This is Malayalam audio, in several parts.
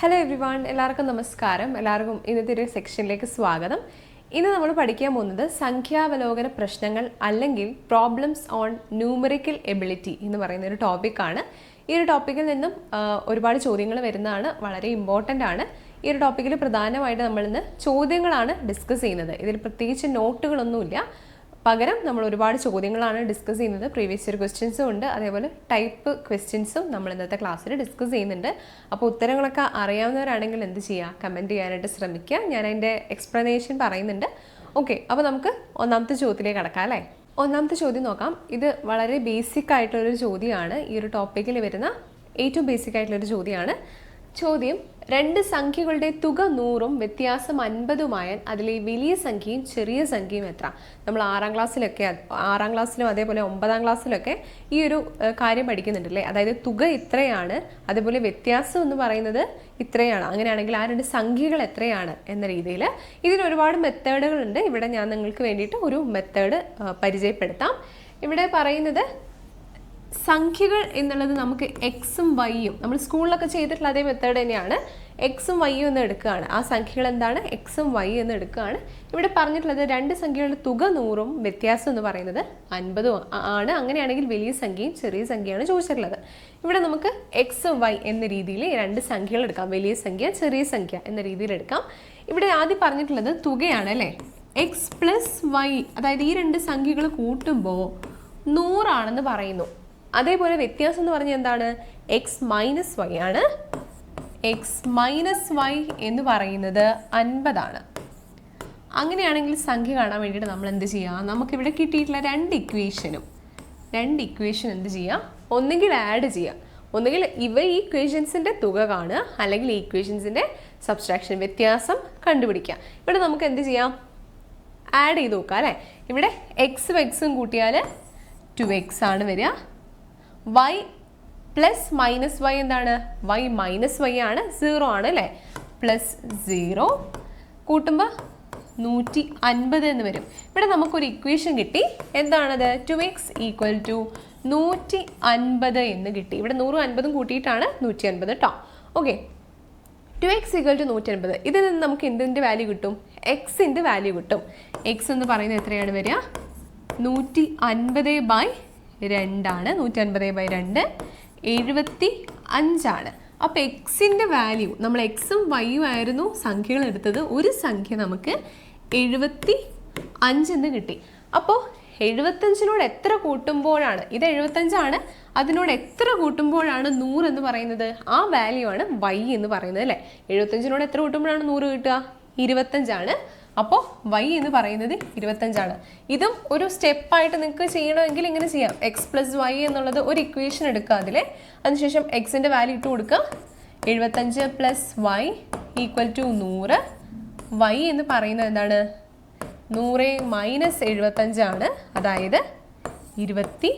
ഹലോ എവ്രി വൺ എല്ലാവർക്കും നമസ്കാരം. എല്ലാവർക്കും ഇന്നത്തെ ഒരു സെക്ഷനിലേക്ക് സ്വാഗതം. ഇന്ന് നമ്മൾ പഠിക്കാൻ പോകുന്നത് സംഖ്യാവലോകന പ്രശ്നങ്ങൾ അല്ലെങ്കിൽ പ്രോബ്ലംസ് ഓൺ ന്യൂമറിക്കൽ എബിലിറ്റി എന്ന് പറയുന്ന ഒരു ടോപ്പിക്കാണ് ഈ ഒരു ടോപ്പിക്കിൽ നിന്നും ഒരുപാട് ചോദ്യങ്ങൾ വരുന്നതാണ് വളരെ ഇമ്പോർട്ടന്റ് ആണ്. ഈ ഒരു ടോപ്പിക്കിൽ പ്രധാനമായിട്ട് നമ്മൾ ഇന്ന് ചോദ്യങ്ങളാണ് ഡിസ്കസ് ചെയ്യുന്നത്. ഇതിൽ പ്രത്യേകിച്ച് നോട്ടുകളൊന്നുമില്ല പകരം നമ്മൾ ഒരുപാട് ചോദ്യങ്ങളാണ് ഡിസ്കസ് ചെയ്യുന്നത്. പ്രീവിയസ് ഇയർ ക്വസ്റ്റ്യൻസും ഉണ്ട്. അതേപോലെ ടൈപ്പ് ക്വസ്റ്റ്യൻസും നമ്മൾ ഇന്നത്തെ ക്ലാസ്സിൽ ഡിസ്കസ് ചെയ്യുന്നുണ്ട്. അപ്പോൾ ഉത്തരങ്ങളൊക്കെ അറിയാവുന്നവരാണെങ്കിൽ എന്ത് ചെയ്യുക കമന്റ് ചെയ്യാനായിട്ട് ശ്രമിക്കുക. ഞാൻ അതിന്റെ എക്സ്പ്ലനേഷൻ പറയുന്നുണ്ട്. ഓക്കെ അപ്പോൾ നമുക്ക് ഒന്നാമത്തെ ചോദ്യത്തിലേക്ക് കടക്കാം അല്ലേ? ഒന്നാമത്തെ ചോദ്യം നോക്കാം. ഇത് വളരെ ബേസിക് ആയിട്ടുള്ളൊരു ചോദ്യമാണ്. ഈ ഒരു ടോപ്പിക്കിൽ വരുന്ന ഏറ്റവും ബേസിക് ആയിട്ടുള്ളൊരു ചോദ്യമാണ്. ചോദ്യം രണ്ട് സംഖ്യകളുടെ തുക നൂറും വ്യത്യാസം അൻപതുമായാൽ അതിലെ വലിയ സംഖ്യയും ചെറിയ സംഖ്യയും എത്ര? നമ്മൾ ആറാം ക്ലാസ്സിലൊക്കെ ആറാം ക്ലാസ്സിലും അതേപോലെ ഒമ്പതാം ക്ലാസ്സിലൊക്കെ ഈ ഒരു കാര്യം പഠിക്കുന്നുണ്ടല്ലേ? അതായത് തുക ഇത്രയാണ് അതേപോലെ വ്യത്യാസം എന്ന് പറയുന്നത് ഇത്രയാണ്. അങ്ങനെയാണെങ്കിൽ ആ രണ്ട് സംഖ്യകൾ എത്രയാണ് എന്ന രീതിയിൽ ഇതിന് ഒരുപാട് മെത്തേഡുകളുണ്ട് ഇവിടെ ഞാൻ നിങ്ങൾക്ക് വേണ്ടിയിട്ട് ഒരു മെത്തേഡ് പരിചയപ്പെടുത്താം. ഇവിടെ പറയുന്നത് സംഖ്യകൾ എന്നുള്ളത് നമുക്ക് എക്സും വൈയും നമ്മൾ സ്കൂളിലൊക്കെ ചെയ്തിട്ടുള്ള അതേ മെത്തേഡ് തന്നെയാണ്. എക്സും വൈയും എന്ന് എടുക്കുകയാണ്. ആ സംഖ്യകൾ എന്താണ്? എക്സും വൈ എന്ന് എടുക്കുകയാണ്. ഇവിടെ പറഞ്ഞിട്ടുള്ളത് രണ്ട് സംഖ്യകളുടെ തുക നൂറും വ്യത്യാസം എന്ന് പറയുന്നത് അൻപതും ആണ്. അങ്ങനെയാണെങ്കിൽ വലിയ സംഖ്യയും ചെറിയ സംഖ്യയാണ് ചോദിച്ചിട്ടുള്ളത്. ഇവിടെ നമുക്ക് എക്സ് വൈ എന്ന രീതിയിൽ രണ്ട് സംഖ്യകൾ എടുക്കാം. വലിയ സംഖ്യ ചെറിയ സംഖ്യ എന്ന രീതിയിൽ എടുക്കാം. ഇവിടെ ആദ്യം പറഞ്ഞിട്ടുള്ളത് തുകയാണ് അല്ലേ? എക്സ് പ്ലസ് വൈ അതായത് ഈ രണ്ട് സംഖ്യകൾ കൂട്ടുമ്പോൾ നൂറാണെന്ന് പറയുന്നു. അതേപോലെ വ്യത്യാസം എന്ന് പറഞ്ഞാൽ എന്താണ്? എക്സ് മൈനസ് വൈ ആണ്. എക്സ് മൈനസ് വൈ എന്ന് പറയുന്നത് അൻപതാണ്. അങ്ങനെയാണെങ്കിൽ സംഖ്യ കാണാൻ വേണ്ടിയിട്ട് നമ്മൾ എന്ത് ചെയ്യുക നമുക്കിവിടെ കിട്ടിയിട്ടുള്ള രണ്ട് ഇക്വേഷനും രണ്ട് ഇക്വേഷൻ എന്ത് ചെയ്യാം? ഒന്നുകിൽ ആഡ് ചെയ്യാം. ഒന്നുകിൽ ഇവ ഈ ഇക്വേഷൻസിന്റെ തുക കാണുക അല്ലെങ്കിൽ ഈ ഇക്വേഷൻസിന്റെ സബ്സ്ട്രാക്ഷൻ വ്യത്യാസം കണ്ടുപിടിക്കാം ഇവിടെ നമുക്ക് എന്ത് ചെയ്യാം? ആഡ് ചെയ്ത് നോക്കാം അല്ലേ? ഇവിടെ എക്സും എക്സും കൂട്ടിയാൽ ടു എക്സ് ആണ് വരിക. വൈ പ്ലസ് മൈനസ് വൈ എന്താണ്? വൈ മൈനസ് വൈ ആണ്. സീറോ ആണ് അല്ലേ? പ്ലസ് സീറോ കൂട്ടുമ്പോൾ നൂറ്റി അൻപത് എന്ന് വരും. ഇവിടെ നമുക്കൊരു ഇക്വേഷൻ കിട്ടി. എന്താണത്? ടു എക്സ് ഈക്വൽ ടു നൂറ്റി അൻപത് എന്ന് കിട്ടി. ഇവിടെ നൂറും അൻപതും കൂട്ടിയിട്ടാണ് നൂറ്റി അൻപത് കേട്ടോ okay two X equal to നൂറ്റി അൻപത് ഇതിൽ നിന്ന് നമുക്ക് എന്തിന്റെ വാല്യൂ കിട്ടും? എക്സിന്റെ വാല്യൂ കിട്ടും. എക്സ് എന്ന് പറയുന്നത് എത്രയാണ് വരിക? നൂറ്റി അൻപത് ബൈ രണ്ടാണ് നൂറ്റി അൻപത് ബൈ രണ്ട്. എഴുപത്തി അഞ്ചാണ്. അപ്പോൾ എക്സിന്റെ വാല്യൂ നമ്മൾ എക്സും വൈയും ആയിരുന്നു സംഖ്യകൾ എടുത്തത്. ഒരു സംഖ്യ നമുക്ക് എഴുപത്തി അഞ്ചെന്ന് കിട്ടി. അപ്പോൾ എഴുപത്തഞ്ചിനോട് എത്ര കൂട്ടുമ്പോഴാണ്? ഇത് എഴുപത്തഞ്ചാണ്. അതിനോട് എത്ര കൂട്ടുമ്പോഴാണ് എന്ന് പറയുന്നത്? ആ വാല്യൂ ആണ് വൈ എന്ന് പറയുന്നത് അല്ലേ? എഴുപത്തഞ്ചിനോട് എത്ര കൂട്ടുമ്പോഴാണ് നൂറ് കിട്ടുക? ഇരുപത്തഞ്ചാണ്. അപ്പോൾ വൈ എന്ന് പറയുന്നത് ഇരുപത്തഞ്ചാണ്. ഇതും ഒരു സ്റ്റെപ്പായിട്ട് നിങ്ങൾക്ക് ചെയ്യണമെങ്കിൽ ഇങ്ങനെ ചെയ്യാം. എക്സ് പ്ലസ് വൈ എന്നുള്ളത് ഒരു ഇക്വേഷൻ എടുക്കുക അതിൽ അതിനുശേഷം എക്സിന്റെ വാല്യൂ ഇട്ട് കൊടുക്കുക. എഴുപത്തഞ്ച് പ്ലസ് വൈ ഈക്വൽ ടു നൂറ്. വൈ എന്ന് പറയുന്നത് എന്താണ്? നൂറ് മൈനസ് എഴുപത്തഞ്ചാണ്. അതായത് ഇരുപത്തി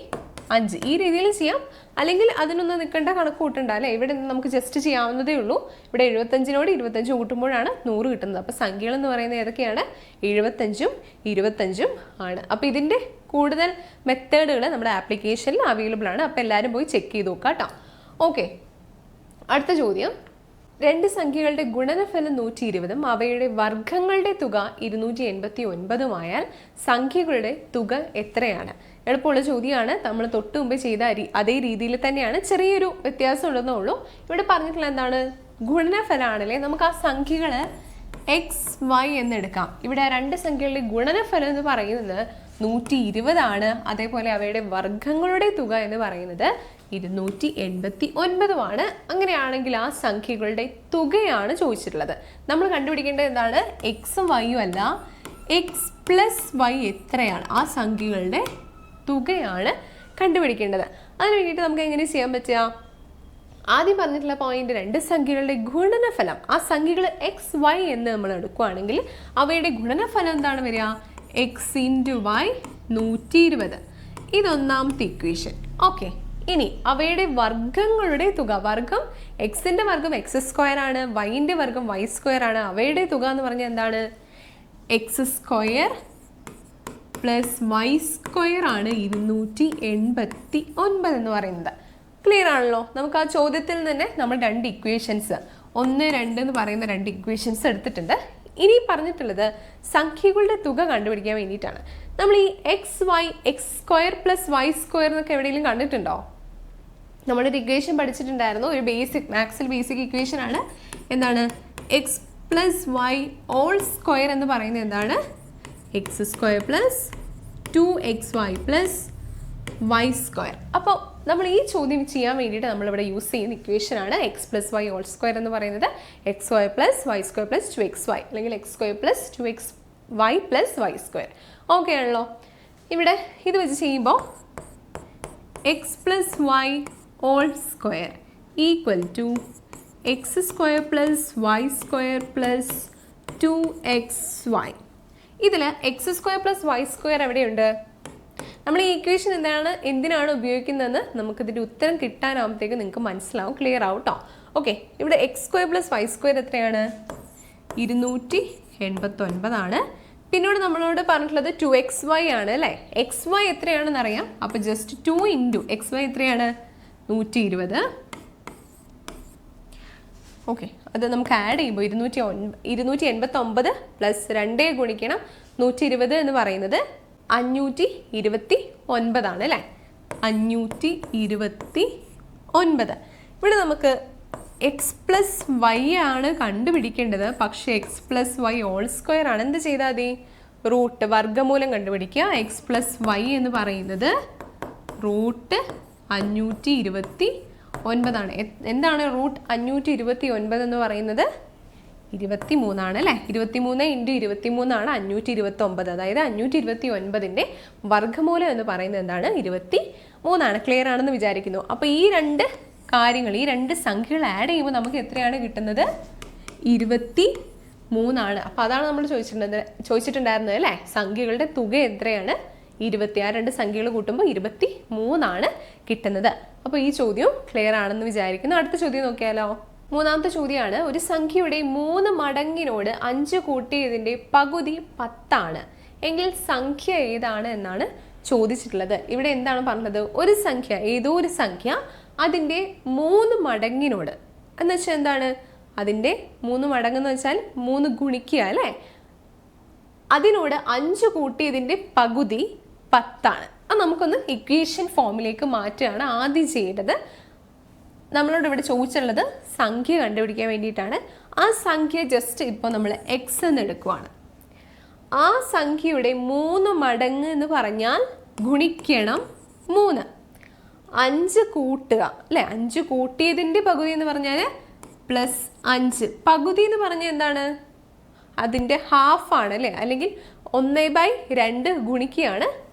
അഞ്ച്. ഈ രീതിയിൽ ചെയ്യാം. അല്ലെങ്കിൽ അതിനൊന്നും നിൽക്കേണ്ട കണക്ക് കൂട്ടണ്ട അല്ലേ? ഇവിടെ നമുക്ക് ജസ്റ്റ് ചെയ്യാവുന്നതേ ഉള്ളൂ. ഇവിടെ എഴുപത്തഞ്ചിനോട് ഇരുപത്തഞ്ച് കൂട്ടുമ്പോഴാണ് നൂറ് കിട്ടുന്നത്. അപ്പോൾ സംഖ്യകൾ എന്ന് പറയുന്നത് ഏതൊക്കെയാണ്? എഴുപത്തഞ്ചും ഇരുപത്തഞ്ചും ആണ്. അപ്പോൾ ഇതിന്റെ കൂടുതൽ മെത്തേഡുകൾ നമ്മുടെ ആപ്ലിക്കേഷനിൽ അവൈലബിൾ ആണ്. അപ്പോൾ എല്ലാവരും പോയി ചെക്ക് ചെയ്ത് നോക്കാം കേട്ടോ ഓക്കെ അടുത്ത ചോദ്യം. രണ്ട് സംഖ്യകളുടെ ഗുണനഫലം നൂറ്റി ഇരുപതും അവയുടെ വർഗങ്ങളുടെ തുക ഇരുന്നൂറ്റി എൺപത്തി ഒൻപതുമായാൽ സംഖ്യകളുടെ തുക എത്രയാണ്? എളുപ്പമുള്ള ചോദ്യമാണ്. നമ്മൾ തൊട്ട് മുമ്പ് ചെയ്ത അതേ രീതിയിൽ തന്നെയാണ്. ചെറിയൊരു വ്യത്യാസം ഉണ്ടെന്നേ ഉള്ളൂ. ഇവിടെ പറഞ്ഞിട്ടുള്ള എന്താണ്? ഗുണനഫലമാണല്ലേ നമുക്ക് ആ സംഖ്യകൾ എക്സ് വൈ എന്നെടുക്കാം. ഇവിടെ രണ്ട് സംഖ്യകളുടെ ഗുണനഫലം എന്ന് പറയുന്നത് നൂറ്റി ഇരുപതാണ് അതേപോലെ അവയുടെ വർഗങ്ങളുടെ തുക എന്ന് പറയുന്നത് ഇരുന്നൂറ്റി എൺപത്തി ഒൻപതുമാണ് അങ്ങനെയാണെങ്കിൽ ആ സംഖ്യകളുടെ തുകയാണ് ചോദിച്ചിട്ടുള്ളത്. നമ്മൾ കണ്ടുപിടിക്കേണ്ടത് എന്താണ്? എക്സും വൈയും അല്ല. എക്സ് പ്ലസ് വൈ എത്രയാണ്? ആ സംഖ്യകളുടെ തുകയാണ് കണ്ടുപിടിക്കേണ്ടത്. അതിന് വേണ്ടിയിട്ട് നമുക്ക് എങ്ങനെ ചെയ്യാൻ പറ്റുക? ആദ്യം പറഞ്ഞിട്ടുള്ള പോയിന്റ് രണ്ട് സംഖ്യകളുടെ ഗുണനഫലം. ആ സംഖ്യകൾ എക്സ് വൈ എന്ന് നമ്മൾ എടുക്കുകയാണെങ്കിൽ അവയുടെ ഗുണനഫലം എന്താണ് വരിക? എക്സ് ഇന്റു വൈ നൂറ്റി ഇരുപത് ഇതൊന്നാമത്തെ ഇക്വേഷൻ ഓക്കെ ഇനി അവയുടെ വർഗങ്ങളുടെ തുക വർഗം എക്സിന്റെ വർഗം എക്സ് സ്ക്വയർ ആണ് വൈന്റെ വർഗം വൈ സ്ക്വയർ ആണ്. അവയുടെ തുക എന്ന് പറഞ്ഞാൽ എന്താണ്? X square plus Y square ആണ് ഇരുന്നൂറ്റി എൺപത്തി ഒൻപത് എന്ന് പറയുന്നത്. ക്ലിയർ ആണല്ലോ? നമുക്ക് ആ ചോദ്യത്തിൽ തന്നെ നമ്മൾ രണ്ട് ഇക്വേഷൻസ് ഒന്ന് രണ്ട് എന്ന് പറയുന്ന രണ്ട് ഇക്വേഷൻസ് എടുത്തിട്ടുണ്ട്. ഇനി പറഞ്ഞിട്ടുള്ളത് സംഖ്യകളുടെ തുക കണ്ടുപിടിക്കാൻ വേണ്ടിയിട്ടാണ്. നമ്മൾ ഈ X Y X square plus Y square എന്നൊക്കെ എവിടെയെങ്കിലും കണ്ടിട്ടുണ്ടോ? നമ്മളൊരു ഇക്വേഷൻ പഠിച്ചിട്ടുണ്ടായിരുന്നു. ഒരു ബേസിക് മാക്സിൽ ബേസിക് ഇക്വേഷൻ ആണ്. എന്താണ്? X plus Y whole square എന്ന് പറയുന്നത് എന്താണ്? X square plus two X Y plus Y square അപ്പോൾ നമ്മൾ ഈ ചോദ്യം ചെയ്യാൻ വേണ്ടിയിട്ട് നമ്മളിവിടെ യൂസ് ചെയ്യുന്ന ഇക്വേഷൻ ആണ് X plus Y whole square എന്ന് പറയുന്നത്. X square plus Y square plus two X Y അല്ലെങ്കിൽ X square plus two X Y plus Y square okay ആണല്ലോ. ഇവിടെ ഇത് വെച്ച് ചെയ്യുമ്പോൾ X plus Y whole square equal to X square plus Y square plus two X Y ഇതിൽ X square plus Y square എവിടെയുണ്ട്? നമ്മൾ ഈ ഇക്വേഷൻ എന്താണ് എന്തിനാണ് ഉപയോഗിക്കുന്നതെന്ന് നമുക്കിതിന്റെ ഉത്തരം കിട്ടാനാകുമ്പോഴത്തേക്ക് നിങ്ങൾക്ക് മനസ്സിലാവും ക്ലിയർ ആവും കേട്ടോ ഓക്കെ ഇവിടെ X square plus Y square എത്രയാണ്? ഇരുന്നൂറ്റി എൺപത്തൊൻപതാണ് പിന്നീട് നമ്മളോട് പറഞ്ഞിട്ടുള്ളത് ടു എക്സ് വൈ ആണ് അല്ലേ? എക്സ് വൈ എത്രയാണെന്ന് അറിയാം അപ്പോൾ just two into X Y എത്രയാണ്? നൂറ്റി ഇരുപത് ഓക്കെ അത് നമുക്ക് ആഡ് ചെയ്യുമ്പോൾ ഇരുന്നൂറ്റി ഒൻപ ഇരുന്നൂറ്റി എൺപത്തൊമ്പത് പ്ലസ് രണ്ടേ ഗുണിക്കണം നൂറ്റി ഇരുപത് എന്ന് പറയുന്നത് അഞ്ഞൂറ്റി ഇരുപത്തി ഒൻപതാണ് അല്ലേ? അഞ്ഞൂറ്റി ഇരുപത്തി ഒൻപത് ഇവിടെ നമുക്ക് എക്സ് പ്ലസ് വൈ ആണ് കണ്ടുപിടിക്കേണ്ടത്. പക്ഷേ X plus Y whole square ആണ്. എന്ത് ചെയ്താൽ മതി? റൂട്ട് വർഗമൂലം കണ്ടുപിടിക്കുക. എക്സ് പ്ലസ് വൈ എന്ന് പറയുന്നത് റൂട്ട് അഞ്ഞൂറ്റി ഇരുപത്തി ഒൻപതാണ് എന്താണ് റൂട്ട് അഞ്ഞൂറ്റി ഇരുപത്തി ഒൻപത് എന്ന് പറയുന്നത്? ഇരുപത്തി മൂന്നാണ് അല്ലേ? ഇരുപത്തി മൂന്ന് ഇന്റു ഇരുപത്തി മൂന്നാണ് അഞ്ഞൂറ്റി ഇരുപത്തി ഒമ്പത് അതായത് അഞ്ഞൂറ്റി ഇരുപത്തി ഒൻപതിന്റെ വർഗമൂലം എന്ന് പറയുന്നത് എന്താണ്? ഇരുപത്തി മൂന്നാണ് ക്ലിയർ ആണെന്ന് വിചാരിക്കുന്നു. അപ്പോൾ ഈ രണ്ട് കാര്യങ്ങൾ ഈ രണ്ട് സംഖ്യകൾ ആഡ് ചെയ്യുമ്പോൾ നമുക്ക് എത്രയാണ് കിട്ടുന്നത്? ഇരുപത്തി മൂന്നാണ് അപ്പോൾ അതാണ് നമ്മൾ ചോദിച്ചിട്ടുണ്ടത് ചോദിച്ചിട്ടുണ്ടായിരുന്നത് അല്ലേ? സംഖ്യകളുടെ തുക എത്രയാണ്? ഇരുപത്തി ആ രണ്ട് സംഖ്യകൾ കൂട്ടുമ്പോൾ ഇരുപത്തി മൂന്നാണ് കിട്ടുന്നത്. അപ്പോൾ ഈ ചോദ്യം ക്ലിയർ ആണെന്ന് വിചാരിക്കുന്നു. അടുത്ത ചോദ്യം നോക്കിയാലോ? മൂന്നാമത്തെ ചോദ്യമാണ് ഒരു സംഖ്യയുടെ മൂന്ന് മടങ്ങിനോട് അഞ്ച് കൂട്ടിയതിന്റെ പകുതി പത്താണ്. എങ്കിൽ സംഖ്യ ഏതാണ് എന്നാണ് ചോദിച്ചിട്ടുള്ളത്. ഇവിടെ എന്താണ് പറഞ്ഞത്? ഒരു സംഖ്യ ഏതോ ഒരു സംഖ്യ അതിന്റെ മൂന്ന് മടങ്ങിനോട്. എന്ന് വെച്ചാൽ എന്താണ്? അതിന്റെ മൂന്ന് മടങ്ങെന്ന് വെച്ചാൽ മൂന്ന് ഗുണിക്കുക അല്ലേ? അതിനോട് അഞ്ച് കൂട്ടിയതിന്റെ പകുതി പത്താണ്. അത് നമുക്കൊന്ന് ഇക്വേഷൻ ഫോമിലേക്ക് മാറ്റുകയാണ് ആദ്യം ചെയ്യേണ്ടത്. നമ്മളോട് ഇവിടെ ചോദിച്ചുള്ളത് സംഖ്യ കണ്ടുപിടിക്കാൻ വേണ്ടിയിട്ടാണ്. ആ സംഖ്യ ജസ്റ്റ് ഇപ്പോൾ നമ്മൾ എക്സ് എന്ന് എടുക്കുവാണ്. ആ സംഖ്യയുടെ മൂന്ന് മടങ്ങ് എന്ന് പറഞ്ഞാൽ ഗുണിക്കണം മൂന്ന്. അഞ്ച് കൂട്ടുക. അല്ലേ? അഞ്ച് കൂട്ടിയതിന്റെ പകുതി എന്ന് പറഞ്ഞാൽ പ്ലസ് അഞ്ച്. പകുതി എന്ന് പറഞ്ഞാൽ എന്താണ്? അതിന്റെ ഹാഫാണ് അല്ലേ? അല്ലെങ്കിൽ ഒന്ന് ബൈ രണ്ട് ഗുണിക്കുകയാണ്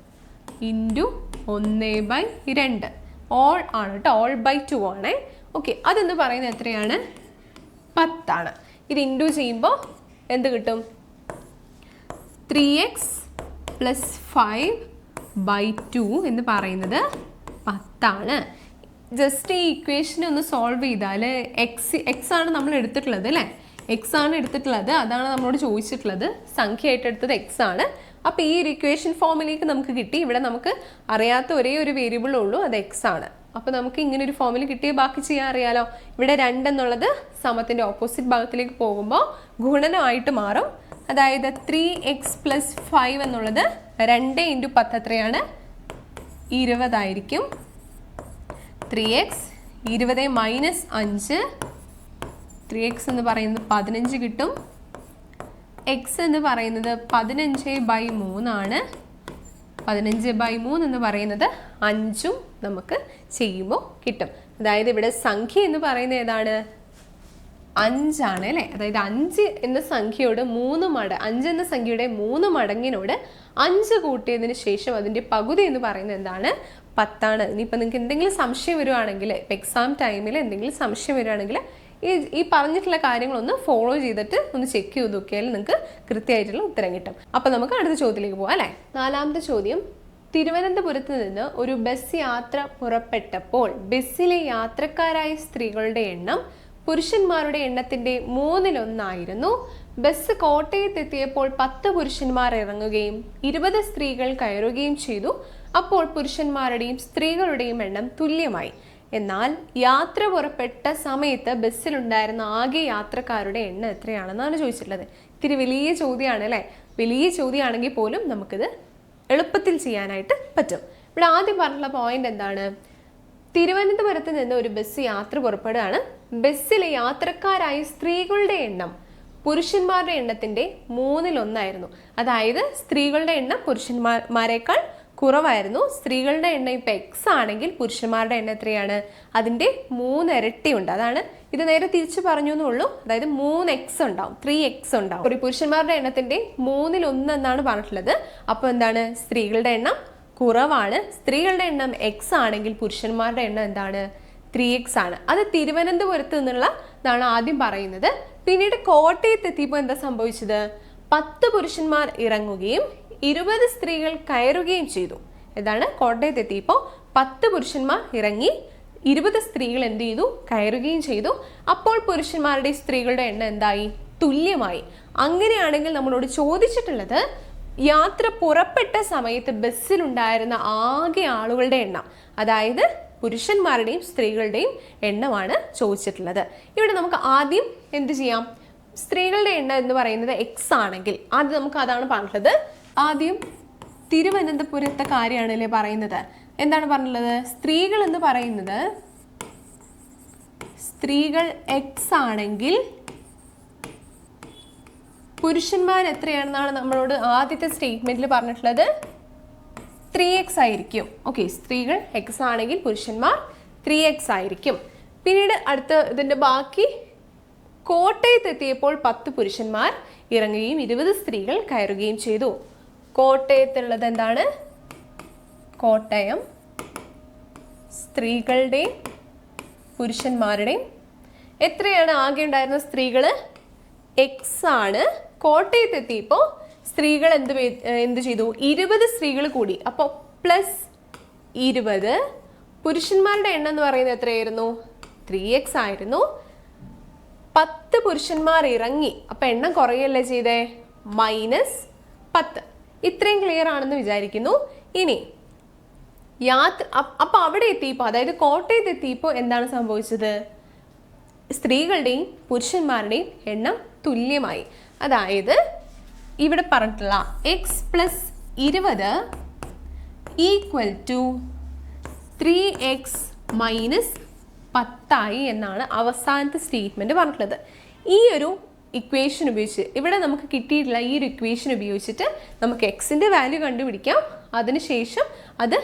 ഇന്റു ഒന്ന് ബൈ രണ്ട്. ഓൾ ആണ് കേട്ടോ ഓൾ ബൈ ടു ആണ്. ഓക്കെ അതെന്ന് പറയുന്നത് എത്രയാണ്? പത്താണ്. ഇത് ഇന്റു ചെയ്യുമ്പോൾ എന്ത് കിട്ടും? Three X plus five by two എന്ന് പറയുന്നത് പത്താണ്. ജസ്റ്റ് ഈ ഇക്വേഷൻ ഒന്ന് സോൾവ് ചെയ്താൽ എക്സ് എക്സ് ആണ് നമ്മൾ എടുത്തിട്ടുള്ളത് അല്ലേ? എക്സ് ആണ് എടുത്തിട്ടുള്ളത്. അതാണ് നമ്മളോട് ചോദിച്ചിട്ടുള്ളത്. സംഖ്യയായിട്ട് എടുത്തത് എക്സ് ആണ്. അപ്പോൾ ഈ ഒരു ഇക്വേഷൻ ഫോമിലേക്ക് നമുക്ക് കിട്ടി. ഇവിടെ നമുക്ക് അറിയാത്ത ഒരേ ഒരു വേരിയബിൾ ഉള്ളൂ അത് എക്സ് ആണ്. അപ്പോൾ നമുക്ക് ഇങ്ങനെ ഒരു ഫോമിൽ കിട്ടിയ ബാക്കി ചെയ്യാൻ അറിയാലോ. ഇവിടെ രണ്ടെന്നുള്ളത് സമത്തിന്റെ ഓപ്പോസിറ്റ് ഭാഗത്തിലേക്ക് പോകുമ്പോൾ ഗുണനമായിട്ട് മാറും. അതായത് ത്രീ എക്സ് പ്ലസ് ഫൈവ് എന്നുള്ളത് രണ്ട് ഇന്റു പത്ത് എത്രയാണ്? ഇരുപതായിരിക്കും ത്രീ എക്സ് ഇരുപത് മൈനസ് അഞ്ച്. ത്രീ എക്സ് എന്ന് പറയുന്നത് പതിനഞ്ച് കിട്ടും. എക്സ് എന്ന് പറയുന്നത് പതിനഞ്ച് ബൈ മൂന്നാണ് പതിനഞ്ച് ബൈ മൂന്ന് എന്ന് പറയുന്നത് അഞ്ചും നമുക്ക് ചെയ്യുമ്പോൾ കിട്ടും. അതായത് ഇവിടെ സംഖ്യ എന്ന് പറയുന്നത് ഏതാണ്? അഞ്ചാണ് അല്ലേ? അതായത് അഞ്ച് എന്ന സംഖ്യയോട് മൂന്ന് മട അഞ്ച് എന്ന സംഖ്യയുടെ മൂന്ന് മടങ്ങിനോട് അഞ്ച് കൂട്ടിയതിന് ശേഷം അതിന്റെ പകുതി എന്ന് പറയുന്നത് എന്താണ്? പത്താണ്. ഇനിയിപ്പോൾ നിങ്ങൾക്ക് എന്തെങ്കിലും സംശയം വരുവാണെങ്കിൽ ഇപ്പം എക്സാം ടൈമിൽ എന്തെങ്കിലും സംശയം വരുവാണെങ്കിൽ ഈ ഈ പറഞ്ഞിട്ടുള്ള കാര്യങ്ങളൊന്ന് ഫോളോ ചെയ്തിട്ട് ഒന്ന് ചെക്ക് ചെയ്ത് നോക്കിയാൽ നിങ്ങൾക്ക് കൃത്യമായിട്ടുള്ള ഉത്തരം കിട്ടും. അപ്പോൾ നമുക്ക് അടുത്ത ചോദ്യത്തിലേക്ക് പോകാം അല്ലേ? നാലാമത്തെ ചോദ്യം. തിരുവനന്തപുരത്ത് നിന്ന് ഒരു ബസ് യാത്ര പുറപ്പെട്ടപ്പോൾ ബസ്സിലെ യാത്രക്കാരായ സ്ത്രീകളുടെ എണ്ണം പുരുഷന്മാരുടെ എണ്ണത്തിന്റെ മൂന്നിലൊന്നായിരുന്നു. ബസ് കോട്ടയത്തെത്തിയപ്പോൾ പത്ത് പുരുഷന്മാർ ഇറങ്ങുകയും ഇരുപത് സ്ത്രീകൾ കയറുകയും ചെയ്തു. അപ്പോൾ പുരുഷന്മാരുടെയും സ്ത്രീകളുടെയും എണ്ണം തുല്യമായി. എന്നാൽ യാത്ര പുറപ്പെട്ട സമയത്ത് ബസ്സിലുണ്ടായിരുന്ന ആകെ യാത്രക്കാരുടെ എണ്ണം എത്രയാണെന്നാണ് ചോദിച്ചിട്ടുള്ളത്. ഇത്തിരി വലിയ ചോദ്യമാണ് അല്ലേ? വലിയ ചോദ്യമാണെങ്കിൽ പോലും നമുക്കിത് എളുപ്പത്തിൽ ചെയ്യാനായിട്ട് പറ്റും. ഇവിടെ ആദ്യം പറഞ്ഞുള്ള പോയിന്റ് എന്താണ്? തിരുവനന്തപുരത്ത് നിന്ന് ഒരു ബസ് യാത്ര പുറപ്പെടുകയാണ്. ബസ്സിലെ യാത്രക്കാരായ സ്ത്രീകളുടെ എണ്ണം പുരുഷന്മാരുടെ എണ്ണത്തിന്റെ മൂന്നിലൊന്നായിരുന്നു. അതായത് സ്ത്രീകളുടെ എണ്ണം പുരുഷന്മാരേക്കാൾ കുറവായിരുന്നു. സ്ത്രീകളുടെ എണ്ണം ഇപ്പൊ എക്സ് ആണെങ്കിൽ പുരുഷന്മാരുടെ എണ്ണം എത്രയാണ്? അതിന്റെ മൂന്നിരട്ടി ഉണ്ട് അതാണ് ഇത് നേരെ തിരിച്ചു പറഞ്ഞു എന്നുള്ളൂ അതായത് മൂന്ന് എക്സ് ഉണ്ടാവും. ത്രീ എക്സ് ഉണ്ടാവും. ഒരു പുരുഷന്മാരുടെ എണ്ണത്തിന്റെ മൂന്നിൽ ഒന്ന് എന്നാണ് പറഞ്ഞിട്ടുള്ളത്. അപ്പോൾ എന്താണ്? സ്ത്രീകളുടെ എണ്ണം കുറവാണ്. സ്ത്രീകളുടെ എണ്ണം എക്സ് ആണെങ്കിൽ പുരുഷന്മാരുടെ എണ്ണം എന്താണ്? ത്രീ എക്സ് ആണ്. അത് തിരുവനന്തപുരത്ത് നിന്നുള്ള ഇതാണ് ആദ്യം പറയുന്നത്. പിന്നീട് കോട്ടയത്ത് എത്തിയപ്പോൾ എന്താ സംഭവിച്ചത്? പത്ത് പുരുഷന്മാർ ഇറങ്ങുകയും ഇരുപത് സ്ത്രീകൾ കയറുകയും ചെയ്തു. എന്താണ് കോട്ടയത്ത് എത്തിയപ്പോൾ പത്ത് പുരുഷന്മാർ ഇറങ്ങി ഇരുപത് സ്ത്രീകൾ എന്ത് ചെയ്തു? കയറുകയും ചെയ്തു. അപ്പോൾ പുരുഷന്മാരുടെ സ്ത്രീകളുടെ എണ്ണം എന്തായി? തുല്യമായി. അങ്ങനെയാണെങ്കിൽ നമ്മളോട് ചോദിച്ചിട്ടുള്ളത് യാത്ര പുറപ്പെട്ട സമയത്ത് ബസ്സിലുണ്ടായിരുന്ന ആകെ ആളുകളുടെ എണ്ണം അതായത് പുരുഷന്മാരുടെയും സ്ത്രീകളുടെയും എണ്ണമാണ് ചോദിച്ചിട്ടുള്ളത്. ഇവിടെ നമുക്ക് ആദ്യം എന്ത് ചെയ്യാം? സ്ത്രീകളുടെ എണ്ണം എന്ന് പറയുന്നത് എക്സ് ആണെങ്കിൽ ആദ്യം നമുക്ക് അതാണ് പറഞ്ഞിട്ടുള്ളത് ആദ്യം തിരുവനന്തപുരത്തെ കാര്യമാണല്ലേ പറയുന്നത്. എന്താണ് പറഞ്ഞുള്ളത് സ്ത്രീകൾ എന്ന് പറയുന്നത് സ്ത്രീകൾ എക്സ് ആണെങ്കിൽ പുരുഷന്മാർ എത്രയാണെന്നാണ് നമ്മളോട് ആദ്യത്തെ സ്റ്റേറ്റ്മെന്റിൽ പറഞ്ഞിട്ടുള്ളത്? ത്രീ എക്സ് ആയിരിക്കും. ഓക്കെ സ്ത്രീകൾ എക്സ് ആണെങ്കിൽ പുരുഷന്മാർ ത്രീ എക്സ് ആയിരിക്കും. പിന്നീട് അടുത്ത ഇതിന്റെ ബാക്കി കോട്ടയത്ത് എത്തിയപ്പോൾ പത്ത് പുരുഷന്മാർ ഇറങ്ങുകയും ഇരുപത് സ്ത്രീകൾ കയറുകയും ചെയ്തു. കോട്ടയത്തുള്ളത് എന്താണ്? കോട്ടയം. സ്ത്രീകളുടെയും പുരുഷന്മാരുടെയും എത്രയാണ് ആകെ ഉണ്ടായിരുന്ന സ്ത്രീകൾ എക്സ് ആണ്. കോട്ടയത്ത് എത്തിയപ്പോൾ സ്ത്രീകൾ എന്ത് എന്ത് ചെയ്തു? ഇരുപത് സ്ത്രീകൾ കൂടി. അപ്പോൾ പ്ലസ് ഇരുപത്. പുരുഷന്മാരുടെ എണ്ണം എന്ന് പറയുന്നത് എത്രയായിരുന്നു? ത്രീ എക്സ് ആയിരുന്നു. പത്ത് പുരുഷന്മാർ ഇറങ്ങി. അപ്പൊ എണ്ണം കുറയല്ലേ ചെയ്തേ? മൈനസ് പത്ത്. ഇത്രയും ക്ലിയർ ആണെന്ന് വിചാരിക്കുന്നു. ഇനി യാത്ര അപ്പോൾ അപ്പൊ അവിടെ എത്തിയപ്പോൾ അതായത് കോട്ടയത്ത് എത്തിയപ്പോൾ എന്താണ് സംഭവിച്ചത്? സ്ത്രീകളുടെയും പുരുഷന്മാരുടെയും എണ്ണം തുല്യമായി. അതായത് ഇവിടെ പറഞ്ഞിട്ടുള്ള എക്സ് പ്ലസ് ഇരുപത് equal to three X minus പത്തായി എന്നാണ് അവസാനത്തെ സ്റ്റേറ്റ്മെന്റ് പറഞ്ഞിട്ടുള്ളത്. ഈ ഒരു ഇക്വേഷൻ ഉപയോഗിച്ച് ഇവിടെ നമുക്ക് കിട്ടിയിട്ടുള്ള ഈ ഒരു ഇക്വേഷൻ ഉപയോഗിച്ചിട്ട് നമുക്ക് എക്സിന്റെ വാല്യൂ കണ്ടുപിടിക്കാം. അതിനുശേഷം അത്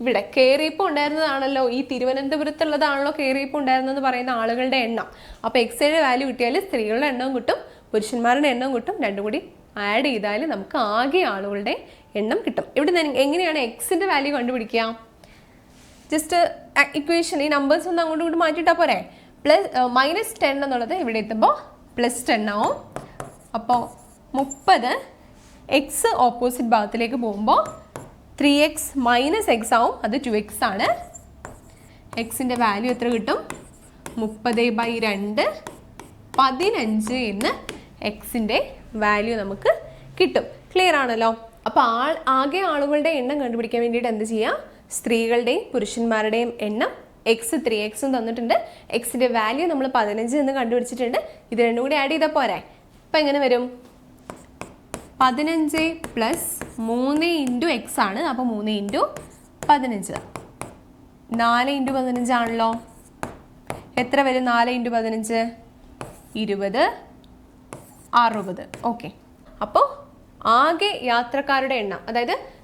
ഇവിടെ കയറിയപ്പോൾ ഉണ്ടായിരുന്നതാണല്ലോ ഈ തിരുവനന്തപുരത്തുള്ളതാണല്ലോ കയറിയപ്പോൾ ഉണ്ടായിരുന്നതെന്ന് പറയുന്ന ആളുകളുടെ എണ്ണം. അപ്പോൾ എക്സിന്റെ വാല്യൂ കിട്ടിയാൽ സ്ത്രീകളുടെ എണ്ണവും കിട്ടും പുരുഷന്മാരുടെ എണ്ണവും കിട്ടും രണ്ടും കൂടി ആഡ് ചെയ്താൽ നമുക്ക് ആകെ ആളുകളുടെ എണ്ണം കിട്ടും. ഇവിടെ എങ്ങനെയാണ് എക്സിന്റെ വാല്യൂ കണ്ടുപിടിക്കുക? ജസ്റ്റ് ഇക്വേഷൻ ഈ നമ്പേഴ്സ് ഒന്ന് അങ്ങോട്ടും ഇങ്ങോട്ട് മാറ്റിയിട്ടാൽ പോരെ? പ്ലസ് മൈനസ് ടെൻ എന്നുള്ളത് ഇവിടെ എത്തുമ്പോൾ പ്ലസ് ടെൻ ആവും. അപ്പോൾ മുപ്പത് എക്സ് ഓപ്പോസിറ്റ് ഭാഗത്തിലേക്ക് പോകുമ്പോൾ ത്രീ എക്സ് മൈനസ് എക്സ് ആവും. അത് ടു എക്സ് ആണ്. എക്സിന്റെ വാല്യൂ എത്ര കിട്ടും? മുപ്പത് ബൈ രണ്ട് പതിനഞ്ച് എന്ന് എക്സിന്റെ വാല്യൂ നമുക്ക് കിട്ടും. ക്ലിയർ ആണല്ലോ? അപ്പോൾ ആൾ ആകെ ആളുകളുടെ എണ്ണം കണ്ടുപിടിക്കാൻ വേണ്ടിയിട്ട് എന്ത് ചെയ്യുക സ്ത്രീകളുടെയും പുരുഷന്മാരുടെയും എണ്ണം എക്സ് ത്രീ എക്സും തന്നിട്ടുണ്ട്. എക്സിന്റെ വാല്യൂ നമ്മൾ പതിനഞ്ച് എന്ന് കണ്ടുപിടിച്ചിട്ടുണ്ട്. ഇത് രണ്ടും കൂടി ആഡ് ചെയ്താൽ പോരെ. അപ്പം എങ്ങനെ വരും? പതിനഞ്ച് പ്ലസ് മൂന്ന് ഇന്റു എക്സ് ആണ്. അപ്പോൾ മൂന്ന് ഇന്റു പതിനഞ്ച്. നാല് ഇന്റു പതിനഞ്ചാണല്ലോ എത്ര വരും? നാല് ഇന്റു പതിനഞ്ച്? ഇരുപത്. അറുപത്. ഓക്കെ അപ്പോൾ ആകെ യാത്രക്കാരുടെ എണ്ണം അതായത്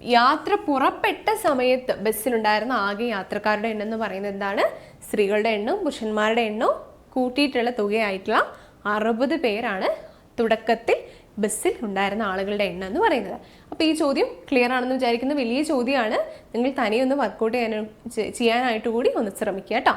യാത്ര പുറപ്പെട്ട സമയത്ത് ബസ്സിലുണ്ടായിരുന്ന ആകെ യാത്രക്കാരുടെ എണ്ണം എന്ന് പറയുന്നത് എന്താണ്? സ്ത്രീകളുടെ എണ്ണവും പുരുഷന്മാരുടെ എണ്ണവും കൂട്ടിയിട്ടുള്ള തുകയായിട്ടുള്ള അറുപത് പേരാണ് തുടക്കത്തിൽ ബസ്സിൽ ഉണ്ടായിരുന്ന ആളുകളുടെ എണ്ണം എന്ന് പറയുന്നത്. അപ്പോൾ ഈ ചോദ്യം ക്ലിയർ ആണെന്ന് വിചാരിക്കുന്ന വലിയ ചോദ്യമാണ്. നിങ്ങൾ തനിയൊന്ന് വർക്കൗട്ട് ചെയ്യാൻ ചെയ്യാനായിട്ട് കൂടി ഒന്ന് ശ്രമിക്കുക കേട്ടോ.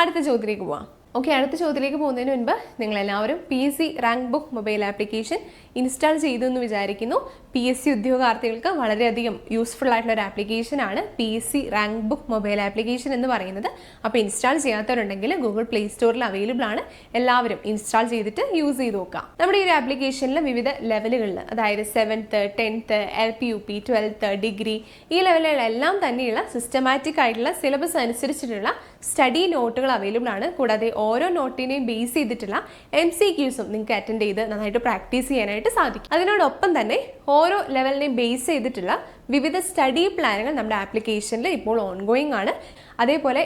അടുത്ത ചോദ്യത്തിലേക്ക് പോവാം. ഓക്കെ അടുത്ത ചോദ്യത്തിലേക്ക് പോകുന്നതിന് മുൻപ് നിങ്ങൾ എല്ലാവരും P S C rank book mobile application install ചെയ്തു എന്ന് വിചാരിക്കുന്നു. പി എസ് സി ഉദ്യോഗാർത്ഥികൾക്ക് വളരെയധികം യൂസ്ഫുൾ ആയിട്ടുള്ള ഒരു ആപ്ലിക്കേഷൻ ആണ് P S C rank book mobile application എന്ന് പറയുന്നത്. അപ്പോൾ ഇൻസ്റ്റാൾ ചെയ്യാത്തവരുണ്ടെങ്കിൽ ഗൂഗിൾ പ്ലേ സ്റ്റോറിൽ അവൈലബിൾ ആണ്. എല്ലാവരും ഇൻസ്റ്റാൾ ചെയ്തിട്ട് യൂസ് ചെയ്ത് നോക്കാം നമ്മുടെ ഈ ഒരു ആപ്ലിക്കേഷനിൽ വിവിധ ലെവലുകളിൽ അതായത് seventh tenth L P U P twelfth degree ഈ ലെവലുകളെല്ലാം തന്നെയുള്ള സിസ്റ്റമാറ്റിക് ആയിട്ടുള്ള സിലബസ് അനുസരിച്ചിട്ടുള്ള സ്റ്റഡി നോട്ടുകൾ അവൈലബിൾ ആണ്. കൂടാതെ ഓരോ നോട്ടിനെയും ബേസ് ചെയ്തിട്ടുള്ള എം സി ക്യൂസും നിങ്ങൾക്ക് അറ്റൻഡ് ചെയ്ത് നന്നായിട്ട് പ്രാക്ടീസ് ചെയ്യാനായിട്ട് സാധിക്കും. അതിനോടൊപ്പം തന്നെ ഓരോ ലെവലിനെയും ബേസ് ചെയ്തിട്ടുള്ള വിവിധ സ്റ്റഡി പ്ലാനുകൾ നമ്മുടെ ആപ്ലിക്കേഷനിൽ ഇപ്പോൾ ഓൺഗോയിങ് ആണ്. അതേപോലെ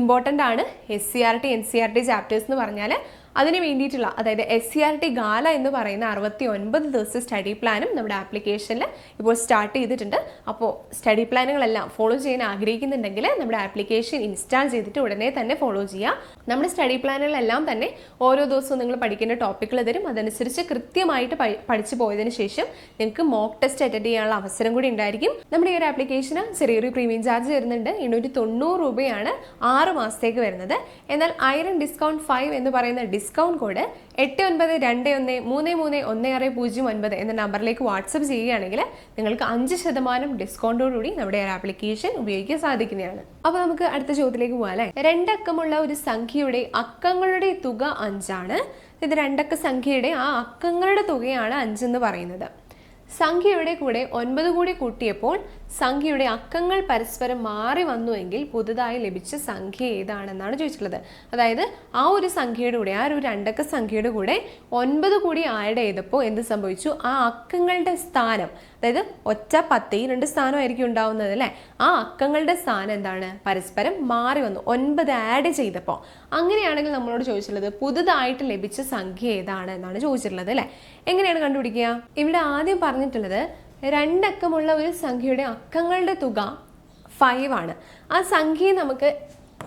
ഇമ്പോർട്ടന്റ് ആണ് S C R T N C R T chapters എന്ന് പറഞ്ഞാൽ അതിന് വേണ്ടിയിട്ടുള്ള അതായത് എസ് സി ആർ ടി ഗാല എന്ന് പറയുന്ന അറുപത്തി ഒൻപത് ദിവസത്തെ സ്റ്റഡി പ്ലാനും നമ്മുടെ ആപ്ലിക്കേഷനിൽ ഇപ്പോൾ സ്റ്റാർട്ട് ചെയ്തിട്ടുണ്ട്. അപ്പോൾ സ്റ്റഡി പ്ലാനുകളെല്ലാം ഫോളോ ചെയ്യാൻ ആഗ്രഹിക്കുന്നുണ്ടെങ്കിൽ നമ്മുടെ ആപ്ലിക്കേഷൻ ഇൻസ്റ്റാൾ ചെയ്തിട്ട് ഉടനെ തന്നെ ഫോളോ ചെയ്യുക നമ്മുടെ സ്റ്റഡി പ്ലാനുകളെല്ലാം തന്നെ ഓരോ ദിവസവും നിങ്ങൾ പഠിക്കേണ്ട ടോപ്പിക്കുകൾ തരും. അതനുസരിച്ച് കൃത്യമായിട്ട് പഠിച്ചു പോയതിന് ശേഷം നിങ്ങൾക്ക് മോക്ക് ടെസ്റ്റ് അറ്റൻഡ് ചെയ്യാനുള്ള അവസരം കൂടി ഉണ്ടായിരിക്കും. നമ്മുടെ ഈ ഒരു ആപ്ലിക്കേഷന് ചെറിയൊരു പ്രീമിയം ചാർജ് വരുന്നുണ്ട്. എണ്ണൂറ്റി തൊണ്ണൂറ് രൂപയാണ് ആറ് മാസത്തേക്ക് വരുന്നത്. എന്നാൽ ഐറൺ ഡിസ്കൗണ്ട് ഫൈവ് എന്ന് പറയുന്ന ഡിസ്കൗണ്ട് കോഡ് എട്ട് ഒൻപത് രണ്ട് ഒന്ന് മൂന്ന് മൂന്ന് ഒന്ന് ആറ് പൂജ്യം ഒൻപത് എന്ന നമ്പറിലേക്ക് വാട്സപ്പ് ചെയ്യുകയാണെങ്കിൽ നിങ്ങൾക്ക് അഞ്ച് ശതമാനം ഡിസ്കൗണ്ടോടുകൂടി നമ്മുടെ ഒരു ആപ്ലിക്കേഷൻ ഉപയോഗിക്കാൻ സാധിക്കുന്നതാണ്. അപ്പോൾ നമുക്ക് അടുത്ത ചോദ്യത്തിലേക്ക് പോകാം അല്ലേ? രണ്ടക്കമുള്ള ഒരു സംഖ്യയുടെ അക്കങ്ങളുടെ തുക അഞ്ചാണ്. ഇത് രണ്ടക്ക സംഖ്യയുടെ ആ അക്കങ്ങളുടെ തുകയാണ് അഞ്ചെന്ന് പറയുന്നത്. സംഖ്യയുടെ കൂടെ ഒൻപത് കൂടി കൂട്ടിയപ്പോൾ സംഖ്യയുടെ അക്കങ്ങൾ പരസ്പരം മാറി വന്നുവെങ്കിൽ പുതുതായി ലഭിച്ച സംഖ്യ ഏതാണെന്നാണ് ചോദിച്ചിട്ടുള്ളത്. അതായത് ആ ഒരു സംഖ്യയുടെ കൂടെ ആ ഒരു രണ്ടക്ക സംഖ്യയുടെ കൂടെ ഒൻപത് കൂടി ആഡ് ചെയ്തപ്പോൾ എന്ത് സംഭവിച്ചു? ആ അക്കങ്ങളുടെ സ്ഥാനം അതായത് ഒറ്റ പത്ത് ഈ രണ്ട് സ്ഥാനമായിരിക്കും ഉണ്ടാവുന്നത് അല്ലേ? ആ അക്കങ്ങളുടെ സ്ഥാനം എന്താണ്? പരസ്പരം മാറി വന്നു. ഒൻപത് ആഡ് ചെയ്തപ്പോൾ. അങ്ങനെയാണെങ്കിൽ നമ്മളോട് ചോദിച്ചിട്ടുള്ളത് പുതുതായിട്ട് ലഭിച്ച സംഖ്യ ഏതാണ് എന്നാണ് ചോദിച്ചിട്ടുള്ളത് അല്ലേ? എങ്ങനെയാണ് കണ്ടുപിടിക്കുക? ഇവിടെ ആദ്യം പറഞ്ഞിട്ടുള്ളത് രണ്ടക്കമുള്ള ഒരു സംഖ്യയുടെ അക്കങ്ങളുടെ തുക ഫൈവ് ആണ്. ആ സംഖ്യയെ നമുക്ക്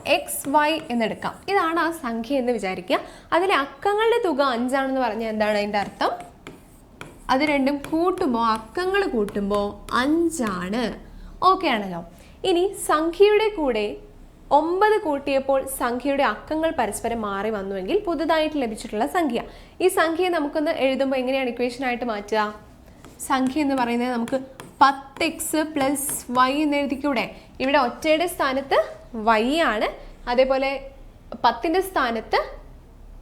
എക്സ് വൈ എന്നെടുക്കാം. ഇതാണ് ആ സംഖ്യ എന്ന് വിചാരിക്കുക. അതിലെ അക്കങ്ങളുടെ തുക അഞ്ചാണെന്ന് പറഞ്ഞാൽ എന്താണ് അതിന്റെ അർത്ഥം? അത് രണ്ടും കൂട്ടുമ്പോൾ അക്കങ്ങൾ കൂട്ടുമ്പോൾ അഞ്ചാണ്. ഓക്കെ ആണല്ലോ. ഇനി സംഖ്യയുടെ കൂടെ ഒമ്പത് കൂട്ടിയപ്പോൾ സംഖ്യയുടെ അക്കങ്ങൾ പരസ്പരം മാറി വന്നുവെങ്കിൽ പുതുതായിട്ട് ലഭിച്ചിട്ടുള്ള സംഖ്യ. ഈ സംഖ്യയെ നമുക്കൊന്ന് എഴുതുമ്പോൾ എങ്ങനെയാണ് ഇക്വേഷനായിട്ട് മാറ്റുക? സംഖ്യ എന്ന് പറയുന്നത് നമുക്ക് പത്ത് എക്സ് പ്ലസ് വൈ എന്ന് എഴുതിക്കൂടെ? ഇവിടെ ഒറ്റയുടെ സ്ഥാനത്ത് വൈ ആണ്. അതേപോലെ പത്തിന്റെ സ്ഥാനത്ത്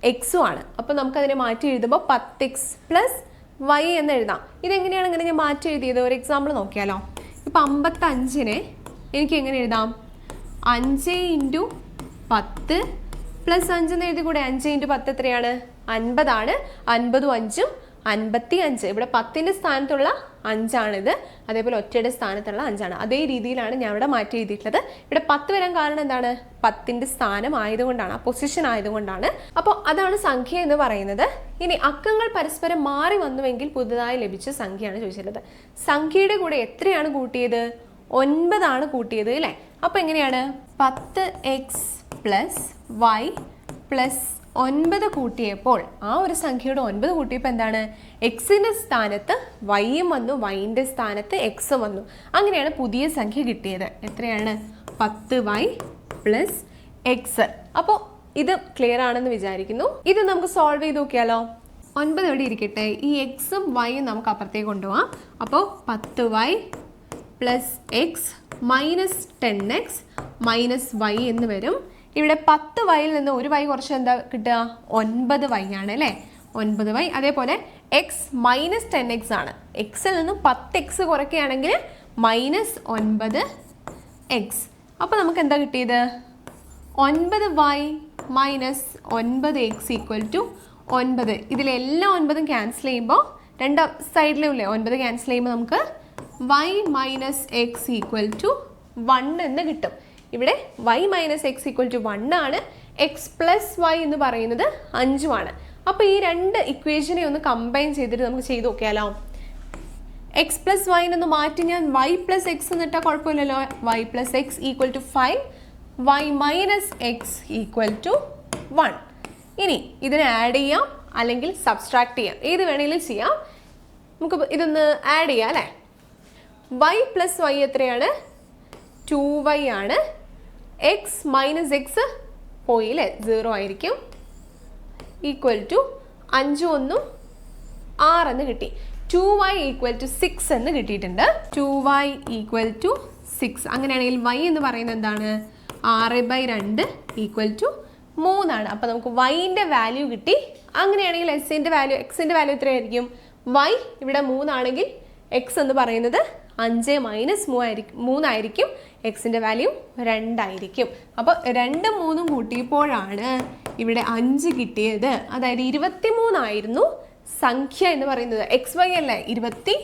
എക്സും ആണ്. അപ്പോൾ നമുക്കതിനെ മാറ്റി എഴുതുമ്പോൾ പത്ത് എക്സ് പ്ലസ് വൈ എന്ന് എഴുതാം. ഇതെങ്ങനെയാണ് ഇങ്ങനെ ഞാൻ മാറ്റി എഴുതിയത്? ഒരു എക്സാമ്പിൾ നോക്കിയാലോ. ഇപ്പം അമ്പത്തഞ്ചിനെ എനിക്ക് എങ്ങനെ എഴുതാം? അഞ്ച് ഇന്റു പത്ത് പ്ലസ് അഞ്ച് എന്ന് എഴുതി കൂടെ അഞ്ച് ഇന്റു പത്ത് എത്രയാണ്? അൻപതാണ്. അൻപതും അഞ്ചും അൻപത്തി അഞ്ച് ഇവിടെ പത്തിന്റെ സ്ഥാനത്തുള്ള അഞ്ചാണിത്. അതേപോലെ ഒറ്റയുടെ സ്ഥാനത്തുള്ള അഞ്ചാണ്. അതേ രീതിയിലാണ് ഞാൻ ഇവിടെ മാറ്റി എഴുതിയിട്ടുള്ളത്. ഇവിടെ പത്ത് വരാൻ കാരണം എന്താണ്? പത്തിന്റെ സ്ഥാനം ആയതുകൊണ്ടാണ് ആ പൊസിഷൻ ആയതുകൊണ്ടാണ്. അപ്പോൾ അതാണ് സംഖ്യ എന്ന് പറയുന്നത്. ഇനി അക്കങ്ങൾ പരസ്പരം മാറി വന്നുവെങ്കിൽ പുതുതായി ലഭിച്ച സംഖ്യയാണ് ചോദിച്ചിട്ടുള്ളത്. സംഖ്യയുടെ കൂടെ എത്രയാണ് കൂട്ടിയത്? ഒൻപതാണ് കൂട്ടിയത് അല്ലേ? അപ്പോൾ എങ്ങനെയാണ്? പത്ത് എക്സ് പ്ലസ് വൈ പ്ലസ് ഒൻപത് കൂട്ടിയപ്പോൾ ആ ഒരു സംഖ്യയുടെ ഒൻപത് കൂട്ടിയപ്പോൾ എന്താണ്? എക്സിന്റെ സ്ഥാനത്ത് വൈയും വന്നു വൈന്റെ സ്ഥാനത്ത് എക്സും വന്നു. അങ്ങനെയാണ് പുതിയ സംഖ്യ കിട്ടിയത്. എത്രയാണ്? പത്ത് വൈ പ്ലസ് എക്സ് അപ്പോൾ ഇത് ക്ലിയർ ആണെന്ന് വിചാരിക്കുന്നു. ഇത് നമുക്ക് സോൾവ് ചെയ്ത് നോക്കിയാലോ? ഒൻപത് ഇവിടെ ഇരിക്കട്ടെ? ഈ എക്സും വൈയും നമുക്ക് അപ്പുറത്തേക്ക് കൊണ്ടുപോകാം അപ്പോൾ പത്ത് Y plus X minus ten X minus Y എന്ന് വരും. ഇവിടെ പത്ത് വൈയിൽ നിന്ന് ഒരു വൈ കുറച്ച് എന്താ കിട്ടുക? ഒൻപത് വൈ ആണ് അല്ലേ? ഒൻപത് വൈ. അതേപോലെ എക്സ് മൈനസ് ടെൻ എക്സ് ആണ്. എക്സിൽ നിന്ന് പത്ത് എക്സ് കുറയ്ക്കുകയാണെങ്കിൽ മൈനസ് ഒൻപത് എക്സ് അപ്പോൾ നമുക്ക് എന്താ കിട്ടിയത്? ഒൻപത് വൈ മൈനസ് ഒൻപത് എക്സ് ഈക്വൽ ടു ഒൻപത്. ഇതിലെല്ലാം ഒൻപതും ക്യാൻസൽ ചെയ്യുമ്പോൾ രണ്ട് സൈഡിലും ഇല്ലേ? ഒൻപത് ക്യാൻസൽ ചെയ്യുമ്പോൾ നമുക്ക് Y minus X equal to one എന്ന് കിട്ടും. ഇവിടെ Y minus X equal to one ആണ്. എക്സ് പ്ലസ് വൈ എന്ന് പറയുന്നത് അഞ്ചുമാണ് അപ്പോൾ ഈ രണ്ട് ഇക്വേഷനെ ഒന്ന് കമ്പൈൻ ചെയ്തിട്ട് നമുക്ക് ചെയ്ത് നോക്കിയാലോ? എക്സ് പ്ലസ് വൈനൊന്ന് മാറ്റി ഞാൻ വൈ പ്ലസ് എക്സ് എന്നിട്ടാൽ കുഴപ്പമില്ലല്ലോ. Y plus X equal to five Y minus X equal to one ഇനി ഇതിനെ ആഡ് ചെയ്യാം അല്ലെങ്കിൽ സബ്സ്ട്രാക്ട് ചെയ്യാം. ഏത് വേണമെങ്കിലും ചെയ്യാം. നമുക്ക് ഇതൊന്ന് ആഡ് ചെയ്യാം അല്ലേ? വൈ പ്ലസ് വൈ എത്രയാണ്? ടു വൈ ആണ്. എക്സ് മൈനസ് എക്സ് പോയില്ലേ സീറോ ആയിരിക്കും. ഈക്വൽ ടു അഞ്ചും ഒന്നും ആറ് എന്ന് കിട്ടി. Two Y equal to six എന്ന് കിട്ടിയിട്ടുണ്ട്. Two Y equal to six അങ്ങനെയാണെങ്കിൽ വൈ എന്ന് പറയുന്നത് എന്താണ്? ആറ് ബൈ രണ്ട് ഈക്വൽ ടു മൂന്നാണ്. അപ്പോൾ നമുക്ക് വൈന്റെ വാല്യൂ കിട്ടി. അങ്ങനെയാണെങ്കിൽ എക്സിന്റെ വാല്യൂ എക്സിന്റെ വാല്യൂ എത്രയായിരിക്കും? വൈ ഇവിടെ മൂന്നാണെങ്കിൽ എക്സ് എന്ന് പറയുന്നത് അഞ്ച് മൈനസ് മൂവായിരിക്കും മൂന്നായിരിക്കും. എക്സിന്റെ വാല്യൂ രണ്ടായിരിക്കും. അപ്പോൾ രണ്ടും മൂന്നും കൂട്ടിയപ്പോഴാണ് ഇവിടെ അഞ്ച് കിട്ടിയത്. അതായത് ഇരുപത്തി മൂന്നായിരുന്നു സംഖ്യ എന്ന് പറയുന്നത്. എക്സ് വൈ അല്ല? ഇരുപത്തി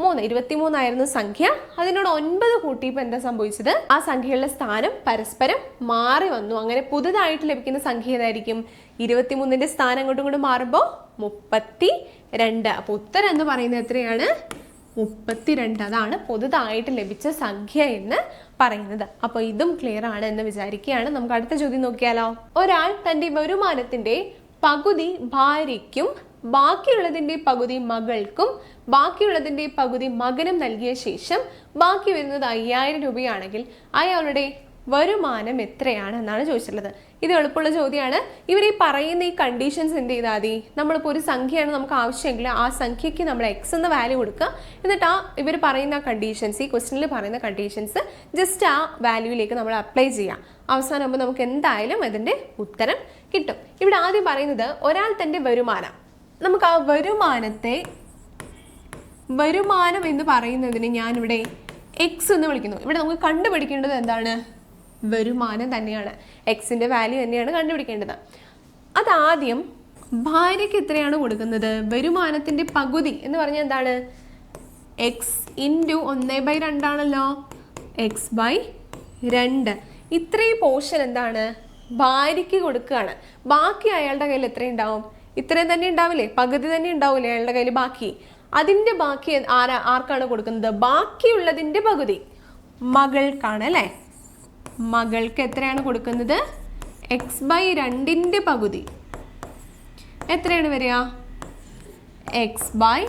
മൂന്ന് ഇരുപത്തി മൂന്നായിരുന്നു സംഖ്യ. അതിനോട് ഒൻപത് കൂട്ടിയപ്പോൾ എന്താ സംഭവിച്ചത്? ആ സംഖ്യകളുടെ സ്ഥാനം പരസ്പരം മാറി വന്നു. അങ്ങനെ പുതുതായിട്ട് ലഭിക്കുന്ന സംഖ്യ ഏതായിരിക്കും? ഇരുപത്തിമൂന്നിന്റെ സ്ഥാനം അങ്ങോട്ടും ഇങ്ങോട്ടും മാറുമ്പോൾ മുപ്പത്തി രണ്ട് അപ്പോൾ ഉത്തരം എന്ന് പറയുന്നത് എത്രയാണ്? മുപ്പത്തിരണ്ട് അതാണ് പുതുതായിട്ട് ലഭിച്ച സംഖ്യ എന്ന് പറയുന്നത്. അപ്പോൾ ഇതും ക്ലിയർ ആണ് എന്ന് വിചാരിക്കുകയാണ്. നമുക്ക് അടുത്ത ചോദ്യം നോക്കിയാലോ? ഒരാൾ തന്റെ വരുമാനത്തിന്റെ പകുതി ഭാര്യയ്ക്കും ബാക്കിയുള്ളതിന്റെ പകുതി മകൾക്കും ബാക്കിയുള്ളതിന്റെ പകുതി മകനും നൽകിയ ശേഷം ബാക്കി വരുന്നത് അയ്യായിരം രൂപയാണെങ്കിൽ അയാളുടെ വരുമാനം എത്രയാണ് എന്നാണ് ചോദിച്ചിട്ടുള്ളത്. ഇത് എളുപ്പമുള്ള ചോദ്യമാണ്. ഇവർ ഈ പറയുന്ന ഈ കണ്ടീഷൻസ് എന്ത് ചെയ്താൽ മതി? നമ്മളിപ്പോൾ ഒരു സംഖ്യയാണ് നമുക്ക് ആവശ്യമെങ്കിൽ ആ സംഖ്യയ്ക്ക് നമ്മൾ എക്സ് എന്ന വാല്യൂ കൊടുക്കുക. എന്നിട്ട് ആ ഇവർ പറയുന്ന കണ്ടീഷൻസ് ഈ ക്വസ്റ്റനിൽ പറയുന്ന കണ്ടീഷൻസ് ജസ്റ്റ് ആ വാല്യൂയിലേക്ക് നമ്മൾ അപ്ലൈ ചെയ്യാം അവസാനമാകുമ്പോൾ നമുക്ക് എന്തായാലും അതിന്റെ ഉത്തരം കിട്ടും. ഇവിടെ ആദ്യം പറയുന്നത് ഒരാൾ തന്റെ വരുമാനം. നമുക്ക് ആ വരുമാനത്തെ വരുമാനം എന്ന് പറയുന്നതിന് ഞാനിവിടെ എക്സ് എന്ന് വിളിക്കുന്നു. ഇവിടെ നമുക്ക് കണ്ടുപിടിക്കേണ്ടത് എന്താണ്? വരുമാനം തന്നെയാണ്. എക്സിന്റെ വാല്യൂ തന്നെയാണ് കണ്ടുപിടിക്കേണ്ടത്. അതാദ്യം ഭാര്യയ്ക്ക് എത്രയാണ് കൊടുക്കുന്നത്? വരുമാനത്തിന്റെ പകുതി എന്ന് പറഞ്ഞാൽ എന്താണ്? എക്സ് ഇന്റു ഒന്ന് ബൈ രണ്ടാണല്ലോ എക്സ് ബൈ രണ്ട്. ഇത്രയും പോർഷൻ എന്താണ്? ഭാര്യയ്ക്ക് കൊടുക്കുകയാണ്. ബാക്കി അയാളുടെ കയ്യിൽ എത്ര ഉണ്ടാവും? ഇത്രയും തന്നെ ഉണ്ടാവില്ലേ? പകുതി തന്നെ ഉണ്ടാവില്ലേ അയാളുടെ കയ്യിൽ ബാക്കി? അതിന്റെ ബാക്കി ആരാ ആർക്കാണ് കൊടുക്കുന്നത്? ബാക്കിയുള്ളതിന്റെ പകുതി മകൾക്കാണ് അല്ലേ? മകൾക്ക് എത്രയാണ് കൊടുക്കുന്നത്? എക്സ് ബൈ രണ്ടിന്റെ പകുതി. എത്രയാണ് വരിക? എക്സ് ബൈ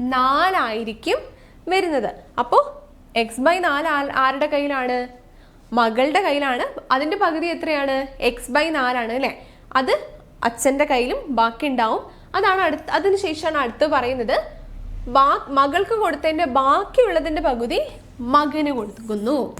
നാലായിരിക്കും വരുന്നത്. അപ്പോൾ എക്സ് ബൈ നാല് ആരുടെ കയ്യിലാണ്? മകളുടെ കയ്യിലാണ്. അതിന്റെ പകുതി എത്രയാണ്? എക്സ് ബൈ നാലാണ് അല്ലേ? അത് അച്ഛന്റെ കയ്യിലും ബാക്കി ഉണ്ടാവും അതാണ് അടുത്ത് അതിന് ശേഷമാണ് അടുത്ത് പറയുന്നത്. മകൾക്ക് കൊടുത്തതിന്റെ ബാക്കിയുള്ളതിന്റെ പകുതി മകന് കൊടുക്കുന്നു.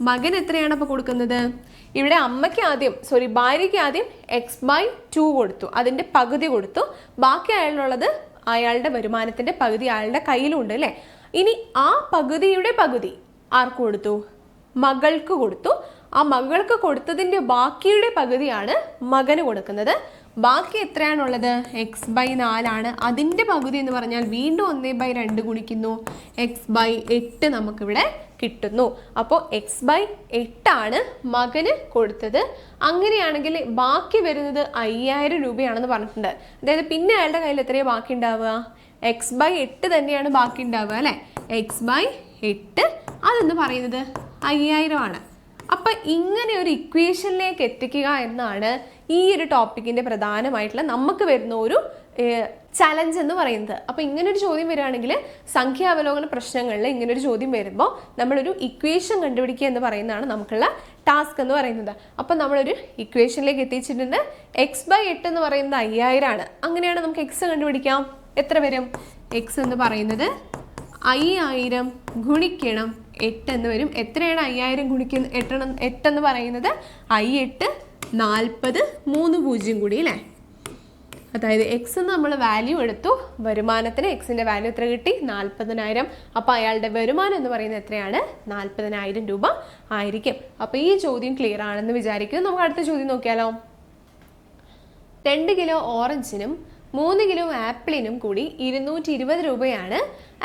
മകൻ എത്രയാണ് അപ്പോൾ കൊടുക്കുന്നത്? ഇവിടെ അമ്മയ്ക്ക് ആദ്യം സോറി ഭാര്യയ്ക്ക് ആദ്യം എക്സ് ബൈ ടു കൊടുത്തു. അതിന്റെ പകുതി കൊടുത്തു. ബാക്കി അയാളുള്ളത് അയാളുടെ വരുമാനത്തിന്റെ പകുതി അയാളുടെ കയ്യിലുണ്ട് അല്ലേ? ഇനി ആ പകുതിയുടെ പകുതി ആർക്ക് കൊടുത്തു? മകൾക്ക് കൊടുത്തു. ആ മകൾക്ക് കൊടുത്തതിന്റെ ബാക്കിയുടെ പകുതിയാണ് മകന് കൊടുക്കുന്നത്. ബാക്കി എത്രയാണുള്ളത്? എക്സ് ബൈ നാലാണ് അതിന്റെ പകുതി എന്ന് പറഞ്ഞാൽ വീണ്ടും ഒന്നേ ബൈ രണ്ട് ഗുണിക്കുന്നു. എക്സ് ബൈ എട്ട് നമുക്കിവിടെ കിട്ടുന്നു. അപ്പോൾ എക്സ് ബൈ എട്ടാണ് മകന് കൊടുത്തത്. അങ്ങനെയാണെങ്കിൽ ബാക്കി വരുന്നത് അയ്യായിരം രൂപയാണെന്ന് പറഞ്ഞിട്ടുണ്ട്. അതായത് പിന്നെ അയാളുടെ കയ്യിൽ എത്രയാണ് ബാക്കി ഉണ്ടാവുക? എക്സ് ബൈ എട്ട് തന്നെയാണ് ബാക്കി ഉണ്ടാവുക അല്ലേ? എക്സ് ബൈ എട്ട് അതെന്ന് പറയുന്നത് അയ്യായിരം ആണ്. അപ്പം ഇങ്ങനെ ഒരു ഇക്വേഷനിലേക്ക് എത്തിക്കുക എന്നാണ് ഈ ഒരു ടോപ്പിക്കിന്റെ പ്രധാനമായിട്ടുള്ള നമുക്ക് വരുന്ന ഒരു ചലഞ്ച് എന്ന് പറയുന്നത്. അപ്പോൾ ഇങ്ങനെ ഒരു ചോദ്യം വരികയാണെങ്കിൽ സംഖ്യാവലോകന പ്രശ്നങ്ങളിൽ ഇങ്ങനെ ഒരു ചോദ്യം വരുമ്പോൾ നമ്മളൊരു ഇക്വേഷൻ കണ്ടുപിടിക്കുക എന്ന് പറയുന്നതാണ് നമുക്കുള്ള ടാസ്ക് എന്ന് പറയുന്നത്. അപ്പം നമ്മളൊരു ഇക്വേഷനിലേക്ക് എത്തിച്ചിട്ടുണ്ട്. എക്സ് ബൈ എട്ട് എന്ന് പറയുന്നത് അയ്യായിരം ആണ്. അങ്ങനെയാണ് നമുക്ക് എക്സ് കണ്ടുപിടിക്കാം. എത്ര വരും? എക്സ് എന്ന് പറയുന്നത് അയ്യായിരം ഗുണിക്കണം എട്ട് എന്ന് വരും. എത്രയാണ് അയ്യായിരം ഗുണിക്കുന്ന എട്ടെണ്ണം എട്ടെന്ന് പറയുന്നത്? ഐ എട്ട് നാൽപ്പത് മൂന്ന് പൂജ്യം കൂടി അല്ലേ? അതായത് എക്സ് നമ്മൾ വാല്യൂ എടുത്തു വരുമാനത്തിന് എക്സിന്റെ വാല്യൂ എത്ര കിട്ടി? നാൽപ്പതിനായിരം അപ്പോൾ അയാളുടെ വരുമാനം എന്ന് പറയുന്നത് എത്രയാണ്? നാൽപ്പതിനായിരം രൂപ ആയിരിക്കും. അപ്പോൾ ഈ ചോദ്യം ക്ലിയർ ആണെന്ന് വിചാരിക്കുന്നു. നമുക്ക് അടുത്ത ചോദ്യം നോക്കിയാലോ. രണ്ട് കിലോ ഓറഞ്ചിനും മൂന്ന് കിലോ ആപ്പിളിനും കൂടി ഇരുന്നൂറ്റി ഇരുപത് രൂപയാണ്.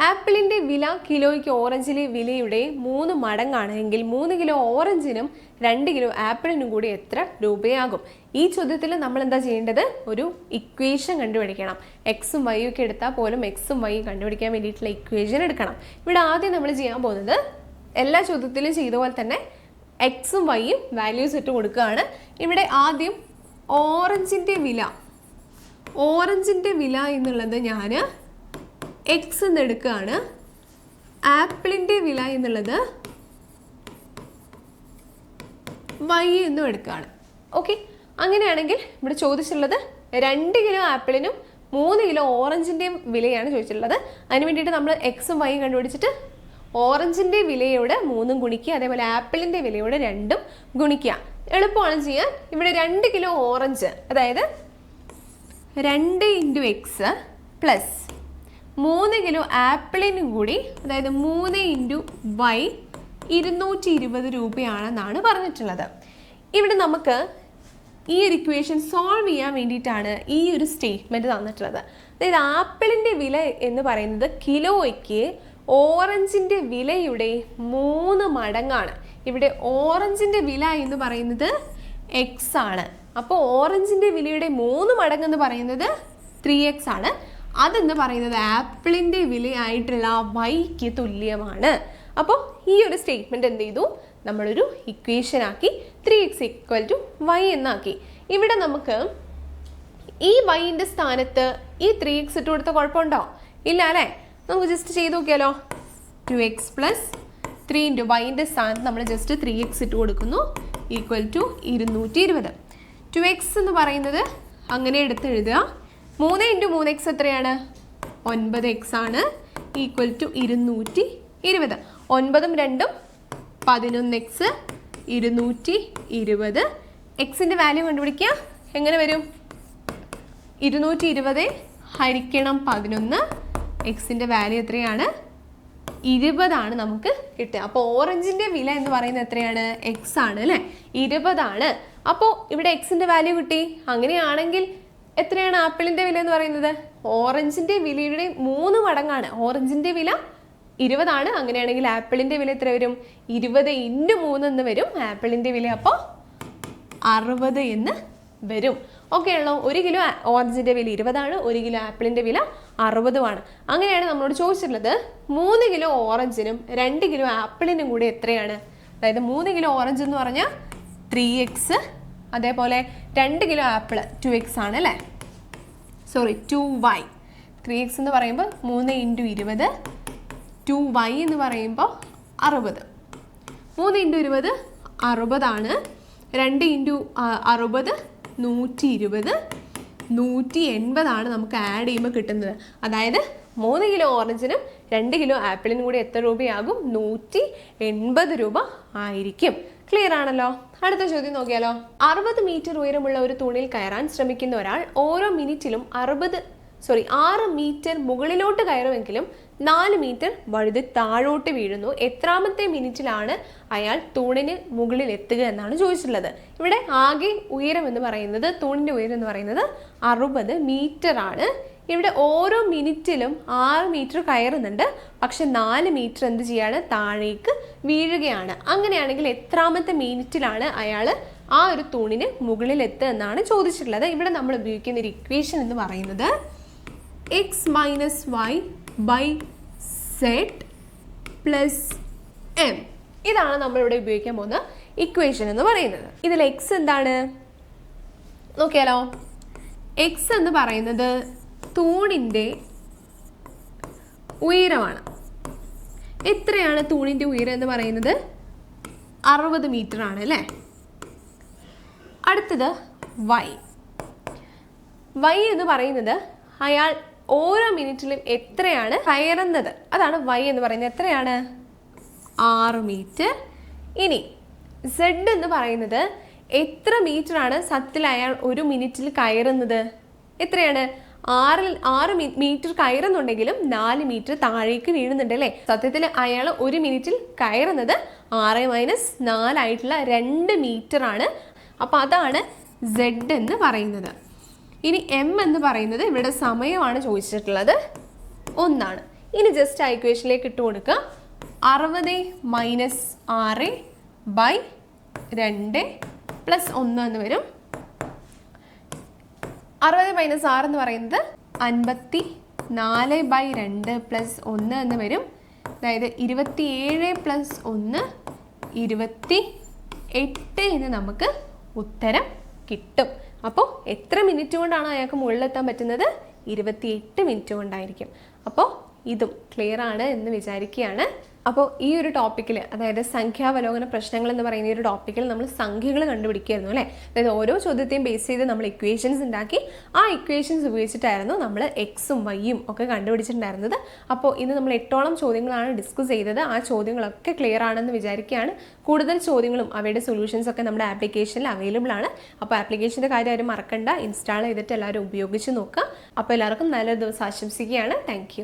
ആപ്പിളിന്റെ വില കിലോയ്ക്ക് ഓറഞ്ചിലെ വിലയുടെ മൂന്ന് മടങ്ങാണ്. എങ്കിൽ മൂന്ന് കിലോ ഓറഞ്ചിനും രണ്ട് കിലോ ആപ്പിളിനും കൂടി എത്ര രൂപയാകും? ഈ ചോദ്യത്തിൽ നമ്മൾ എന്താ ചെയ്യേണ്ടത്? ഒരു ഇക്വേഷൻ കണ്ടുപിടിക്കണം. എക്സും വൈയും ഒക്കെ എടുത്താൽ പോലും എക്സും വൈയും കണ്ടുപിടിക്കാൻ വേണ്ടിയിട്ടുള്ള ഇക്വേഷൻ എടുക്കണം. ഇവിടെ ആദ്യം നമ്മൾ ചെയ്യാൻ പോകുന്നത് എല്ലാ ചോദ്യത്തിലും ചെയ്ത പോലെ തന്നെ എക്സും വൈയും വാല്യൂസ് ഇട്ട് കൊടുക്കുകയാണ്. ഇവിടെ ആദ്യം ഓറഞ്ചിന്റെ വില ഓറഞ്ചിന്റെ വില എന്നുള്ളത് ഞാൻ എക്സ് എന്ന് എടുക്കുകയാണ് ആപ്പിളിന്റെ വില എന്നുള്ളത് വൈ എന്നും എടുക്കുകയാണ് ഓക്കെ അങ്ങനെയാണെങ്കിൽ ഇവിടെ ചോദിച്ചിട്ടുള്ളത് രണ്ട് കിലോ ആപ്പിളിനും മൂന്ന് കിലോ ഓറഞ്ചിന്റെയും വിലയാണ് ചോദിച്ചിട്ടുള്ളത്. അതിന് വേണ്ടിയിട്ട് നമ്മൾ എക്സും വൈയും കണ്ടുപിടിച്ചിട്ട് ഓറഞ്ചിന്റെ വിലയോട് മൂന്നും ഗുണിക്കുക അതേപോലെ ആപ്പിളിന്റെ വിലയോട് രണ്ടും ഗുണിക്കുക. എളുപ്പമാണ് ചെയ്യാൻ. ഇവിടെ രണ്ട് കിലോ ഓറഞ്ച് അതായത് രണ്ട് ഇന്റു എക്സ് പ്ലസ് മൂന്ന് കിലോ ആപ്പിളിന് കൂടി അതായത് മൂന്ന് ഇന്റു വൈ ഇരുന്നൂറ്റി ഇരുപത് രൂപയാണെന്നാണ് പറഞ്ഞിട്ടുള്ളത്. ഇവിടെ നമുക്ക് ഈ ഒരു ഇക്വേഷൻ സോൾവ് ചെയ്യാൻ വേണ്ടിയിട്ടാണ് ഈ ഒരു സ്റ്റേറ്റ്മെന്റ് തന്നിട്ടുള്ളത്. അതായത് ആപ്പിളിന്റെ വില എന്ന് പറയുന്നത് കിലോയ്ക്ക് ഓറഞ്ചിന്റെ വിലയുടെ മൂന്ന് മടങ്ങാണ്. ഇവിടെ ഓറഞ്ചിന്റെ വില എന്ന് പറയുന്നത് എക്സ് ആണ്. അപ്പോൾ ഓറഞ്ചിന്റെ വിലയുടെ മൂന്ന് മടങ്ങ് എന്ന് പറയുന്നത് ത്രീ എക്സ് ആണ്. അതെന്ന് പറയുന്നത് ആപ്പിളിന്റെ വിലയായിട്ടുള്ള വൈക്ക് തുല്യമാണ്. അപ്പോൾ ഈ ഒരു സ്റ്റേറ്റ്മെന്റ് എന്ത് ചെയ്തു? നമ്മളൊരു ഇക്വേഷൻ ആക്കി three X equal to Y എന്നാക്കി. ഇവിടെ നമുക്ക് ഈ വൈന്റെ സ്ഥാനത്ത് ഈ ത്രീ എക്സ് ഇട്ട് കൊടുത്ത കുഴപ്പമുണ്ടോ? ഇല്ല അല്ലേ നമുക്ക് ജസ്റ്റ് ചെയ്ത് നോക്കിയാലോ. Two X plus three into വൈന്റെ സ്ഥാനത്ത് നമ്മൾ ജസ്റ്റ് ത്രീ എക്സ് ഇട്ട് കൊടുക്കുന്നു. ഈക്വൽ ടു ഇരുന്നൂറ്റി ഇരുപത്. ടു എക്സ് എന്ന് പറയുന്നത് അങ്ങനെ എടുത്ത് എഴുതുക. മൂന്ന് ഇന്റു മൂന്ന് എക്സ് എത്രയാണ്? ഒൻപത് എക്സ് ആണ്. ഈക്വൽ ടു ഇരുന്നൂറ്റി ഇരുപത്. ഒൻപതും രണ്ടും പതിനൊന്ന് എക്സ് ഇരുന്നൂറ്റി ഇരുപത്. എക്സിന്റെ വാല്യൂ കണ്ടുപിടിക്കുക. എങ്ങനെ വരും? ഇരുന്നൂറ്റി ഇരുപത് ഹരിക്കണം പതിനൊന്ന്. എക്സിന്റെ വാല്യൂ എത്രയാണ്? ഇരുപതാണ് നമുക്ക് കിട്ടുക. അപ്പോൾ ഓറഞ്ചിന്റെ വില എന്ന് പറയുന്നത് എത്രയാണ്? എക്സ് ആണ് അല്ലേ? ഇരുപതാണ് അപ്പോൾ ഇവിടെ എക്സിന്റെ വാല്യൂ കിട്ടി. അങ്ങനെയാണെങ്കിൽ എത്രയാണ് ആപ്പിളിന്റെ വില എന്ന് പറയുന്നത്? ഓറഞ്ചിന്റെ വിലയുടെ മൂന്ന് മടങ്ങാണ്. ഓറഞ്ചിന്റെ വില ഇരുപതാണ്. അങ്ങനെയാണെങ്കിൽ ആപ്പിളിന്റെ വില എത്ര വരും? ഇരുപത് ഇന്റു മൂന്ന് എന്ന് വരും. ആപ്പിളിന്റെ വില അപ്പോൾ അറുപത് എന്ന് വരും. ഓക്കെ ആണല്ലോ ഒരു കിലോ ഓറഞ്ചിന്റെ വില ഇരുപതാണ്. ഒരു കിലോ ആപ്പിളിന്റെ വില അറുപതുമാണ്. അങ്ങനെയാണ് നമ്മളോട് ചോദിച്ചിട്ടുള്ളത്. മൂന്ന് കിലോ ഓറഞ്ചിനും രണ്ട് കിലോ ആപ്പിളിനും കൂടി എത്രയാണ്? അതായത് മൂന്ന് കിലോ ഓറഞ്ച് എന്ന് പറഞ്ഞാൽ ത്രീ എക്സ് അതേപോലെ രണ്ട് കിലോ ആപ്പിൾ ടു എക്സ് ആണ് അല്ലേ? Sorry two Y three X എന്ന് പറയുമ്പോൾ മൂന്ന് ഇന്റു ഇരുപത് ടു വൈ എന്ന് പറയുമ്പോൾ അറുപത്. മൂന്ന് ഇന്റു ഇരുപത് അറുപതാണ് രണ്ട് ഇന്റു അറുപത് നൂറ്റി ഇരുപത് നൂറ്റി എൺപതാണ് നമുക്ക് ആഡ് ചെയ്യുമ്പോൾ കിട്ടുന്നത്. അതായത് മൂന്ന് കിലോ ഓറഞ്ചിനും രണ്ട് കിലോ ആപ്പിളിനും കൂടി എത്ര രൂപയാകും? നൂറ്റി എൺപത് രൂപ ആയിരിക്കും. ക്ലിയർ ആണല്ലോ? അടുത്ത ചോദ്യം നോക്കിയാലോ? അറുപത് മീറ്റർ ഉയരമുള്ള ഒരു തൂണിൽ കയറാൻ ശ്രമിക്കുന്ന ഒരാൾ ഓരോ മിനിറ്റിലും അറുപത് സോറി ആറ് മീറ്റർ മുകളിലോട്ട് കയറുമെങ്കിലും നാല് മീറ്റർ വഴുതി താഴോട്ട് വീഴുന്നു. എത്രാമത്തെ മിനിറ്റിലാണ് അയാൾ തൂണിന് മുകളിൽ എത്തുക എന്നാണ് ചോദിച്ചിട്ടുള്ളത്. ഇവിടെ ആകെ ഉയരം എന്ന് പറയുന്നത് തൂണിന്റെ ഉയരം എന്ന് പറയുന്നത് അറുപത് മീറ്റർ ആണ് ഇവിടെ ഓരോ മിനിറ്റിലും ആറ് മീറ്റർ കയറുന്നുണ്ട്. പക്ഷെ നാല് മീറ്റർ എന്ത് ചെയ്യാണ്? താഴേക്ക് വീഴുകയാണ്. അങ്ങനെയാണെങ്കിൽ എത്രാമത്തെ മിനിറ്റിലാണ് അയാൾ ആ ഒരു തൂണിന് മുകളിൽ എത്തുക എന്നാണ് ചോദിച്ചിട്ടുള്ളത്. ഇവിടെ നമ്മൾ ഉപയോഗിക്കുന്ന ഒരു ഇക്വേഷൻ എന്ന് പറയുന്നത് X minus Y by set plus M ഇതാണ് നമ്മളിവിടെ ഉപയോഗിക്കാൻ പോകുന്ന ഇക്വേഷൻ എന്ന് പറയുന്നത്. ഇതിൽ എക്സ് എന്താണ്? നോക്കിയാലോ? എക്സ് എന്ന് പറയുന്നത് തൂണിന്റെ ഉയരമാണ്. എത്രയാണ് തൂണിന്റെ ഉയരം എന്ന് പറയുന്നത്? അറുപത് മീറ്റർ ആണ് അല്ലേ? അടുത്തത് വൈ വൈ എന്ന് പറയുന്നത് അയാൾ ഓരോ മിനിറ്റിലും എത്രയാണ് കയറുന്നത് അതാണ് വൈ എന്ന് പറയുന്നത്. എത്രയാണ്? ആറ് മീറ്റർ ഇനി സെഡ് എന്ന് പറയുന്നത് എത്ര മീറ്ററാണ് സത്യത്തിൽ അയാൾ ഒരു മിനിറ്റിൽ കയറുന്നത്? എത്രയാണ്? ആറിൽ ആറ് മീറ്റർ കയറുന്നുണ്ടെങ്കിലും നാല് മീറ്റർ താഴേക്ക് വീഴുന്നുണ്ട് അല്ലേ? സത്യത്തിൽ അയാൾ ഒരു മിനിറ്റിൽ കയറുന്നത് ആറ് മൈനസ് നാലായിട്ടുള്ള രണ്ട് മീറ്റർ ആണ്. അപ്പോൾ അതാണ് സെഡ് എന്ന് പറയുന്നത്. ഇനി എം എന്ന് പറയുന്നത് ഇവിടെ സമയമാണ് ചോദിച്ചിട്ടുള്ളത്. ഒന്നാണ്. ഇനി ജസ്റ്റ് ആ ഇക്വേഷനിലേക്ക് ഇട്ട് കൊടുക്കുക. അറുപത് മൈനസ് ആറ് ബൈ രണ്ട് പ്ലസ് ഒന്ന് എന്ന് വരും. അറുപത് മൈനസ് ആറ് എന്ന് പറയുന്നത് അൻപത്തി നാല് ബൈ രണ്ട് പ്ലസ് ഒന്ന് എന്ന് വരും. അതായത് ഇരുപത്തിയേഴ് പ്ലസ് ഒന്ന് ഇരുപത്തി എട്ട് എന്ന് നമുക്ക് ഉത്തരം കിട്ടും. അപ്പോൾ എത്ര മിനിറ്റ് കൊണ്ടാണ് അയാൾക്ക് മുകളിലെത്താൻ പറ്റുന്നത്? ഇരുപത്തിയെട്ട് മിനിറ്റ് കൊണ്ടായിരിക്കും. അപ്പോൾ ഇതും ക്ലിയർ ആണ് എന്ന് വിചാരിക്കുകയാണ് അപ്പോൾ ഈ ഒരു ടോപ്പിക്കിൽ അതായത് സംഖ്യാവലോകന പ്രശ്നങ്ങൾ എന്ന് പറയുന്ന ഈ ഒരു ടോപ്പിക്കിൽ നമ്മൾ സംഖ്യകൾ കണ്ടുപിടിക്കുകയായിരുന്നു അല്ലേ? അതായത് ഓരോ ചോദ്യത്തെയും ബേസ് ചെയ്ത് നമ്മൾ ഇക്വേഷൻസ് ഉണ്ടാക്കി ആ ഇക്വേഷൻസ് ഉപയോഗിച്ചിട്ടായിരുന്നു നമ്മൾ എക്സും വൈയും ഒക്കെ കണ്ടുപിടിച്ചിട്ടുണ്ടായിരുന്നത്. അപ്പോൾ ഇന്ന് നമ്മൾ എട്ടോളം ചോദ്യങ്ങളാണ് ഡിസ്കസ് ചെയ്തത്. ആ ചോദ്യങ്ങളൊക്കെ ക്ലിയർ ആണെന്ന് വിചാരിക്കുകയാണ്. കൂടുതൽ ചോദ്യങ്ങളും അവയുടെ സൊല്യൂഷൻസ് ഒക്കെ നമ്മുടെ ആപ്ലിക്കേഷനിൽ അവൈലബിൾ ആണ്. അപ്പോൾ ആപ്ലിക്കേഷന്റെ കാര്യം ആരും മറക്കണ്ട. ഇൻസ്റ്റാൾ ചെയ്തിട്ട് എല്ലാവരും ഉപയോഗിച്ച് നോക്കുക. അപ്പോൾ എല്ലാവർക്കും നല്ലൊരു ദിവസം ആശംസിക്കുകയാണ്. താങ്ക്